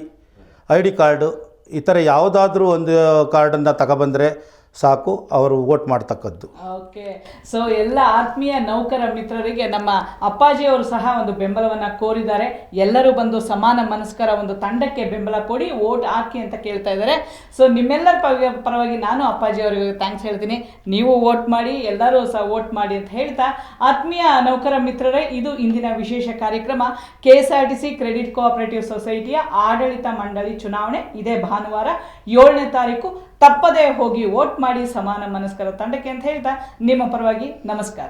I D card ಈ ಥರ ಯಾವುದಾದ್ರೂ ಒಂದು ಕಾರ್ಡನ್ನು ತಗೊಬಂದರೆ ಸಾಕು, ಅವರು ವೋಟ್ ಮಾಡ್ತಕ್ಕದ್ದು. ಓಕೆ. ಸೊ ಎಲ್ಲ ಆತ್ಮೀಯ ನೌಕರ ಮಿತ್ರರಿಗೆ ನಮ್ಮ ಅಪ್ಪಾಜಿ ಅವರು ಸಹ ಒಂದು ಬೆಂಬಲವನ್ನ ಕೋರಿದ್ದಾರೆ. ಎಲ್ಲರೂ ಬಂದು ಸಮಾನ ಮನಸ್ಕರ ಒಂದು ತಂಡಕ್ಕೆ ಬೆಂಬಲ ಕೊಡಿ, ವೋಟ್ ಹಾಕಿ ಅಂತ ಕೇಳ್ತಾ ಇದ್ದಾರೆ. ಸೊ ನಿಮ್ಮೆಲ್ಲರ ಪರವಾಗಿ- ನಾನು ಅಪ್ಪಾಜಿ ಅವರಿಗೆ ಥ್ಯಾಂಕ್ಸ್ ಹೇಳ್ತೀನಿ. ನೀವು ವೋಟ್ ಮಾಡಿ, ಎಲ್ಲರೂ ಸಹ ವೋಟ್ ಮಾಡಿ ಅಂತ ಹೇಳ್ತಾ, ಆತ್ಮೀಯ ನೌಕರ ಮಿತ್ರರೇ, ಇದು ಇಂದಿನ ವಿಶೇಷ ಕಾರ್ಯಕ್ರಮ. K S R T C credit cooperative ಸೊಸೈಟಿಯ ಆಡಳಿತ ಮಂಡಳಿ ಚುನಾವಣೆ, ಇದೇ ಭಾನುವಾರ ಏಳನೇ ತಾರೀಕು. ತಪ್ಪದೇ ಹೋಗಿ ವೋಟ್ ಮಾಡಿ ಸಮಾನ ಮನಸ್ಕರ ತಂಡಕ್ಕೆ ಅಂತ ಹೇಳ್ತಾ ನಿಮ್ಮ ಪರವಾಗಿ ನಮಸ್ಕಾರ.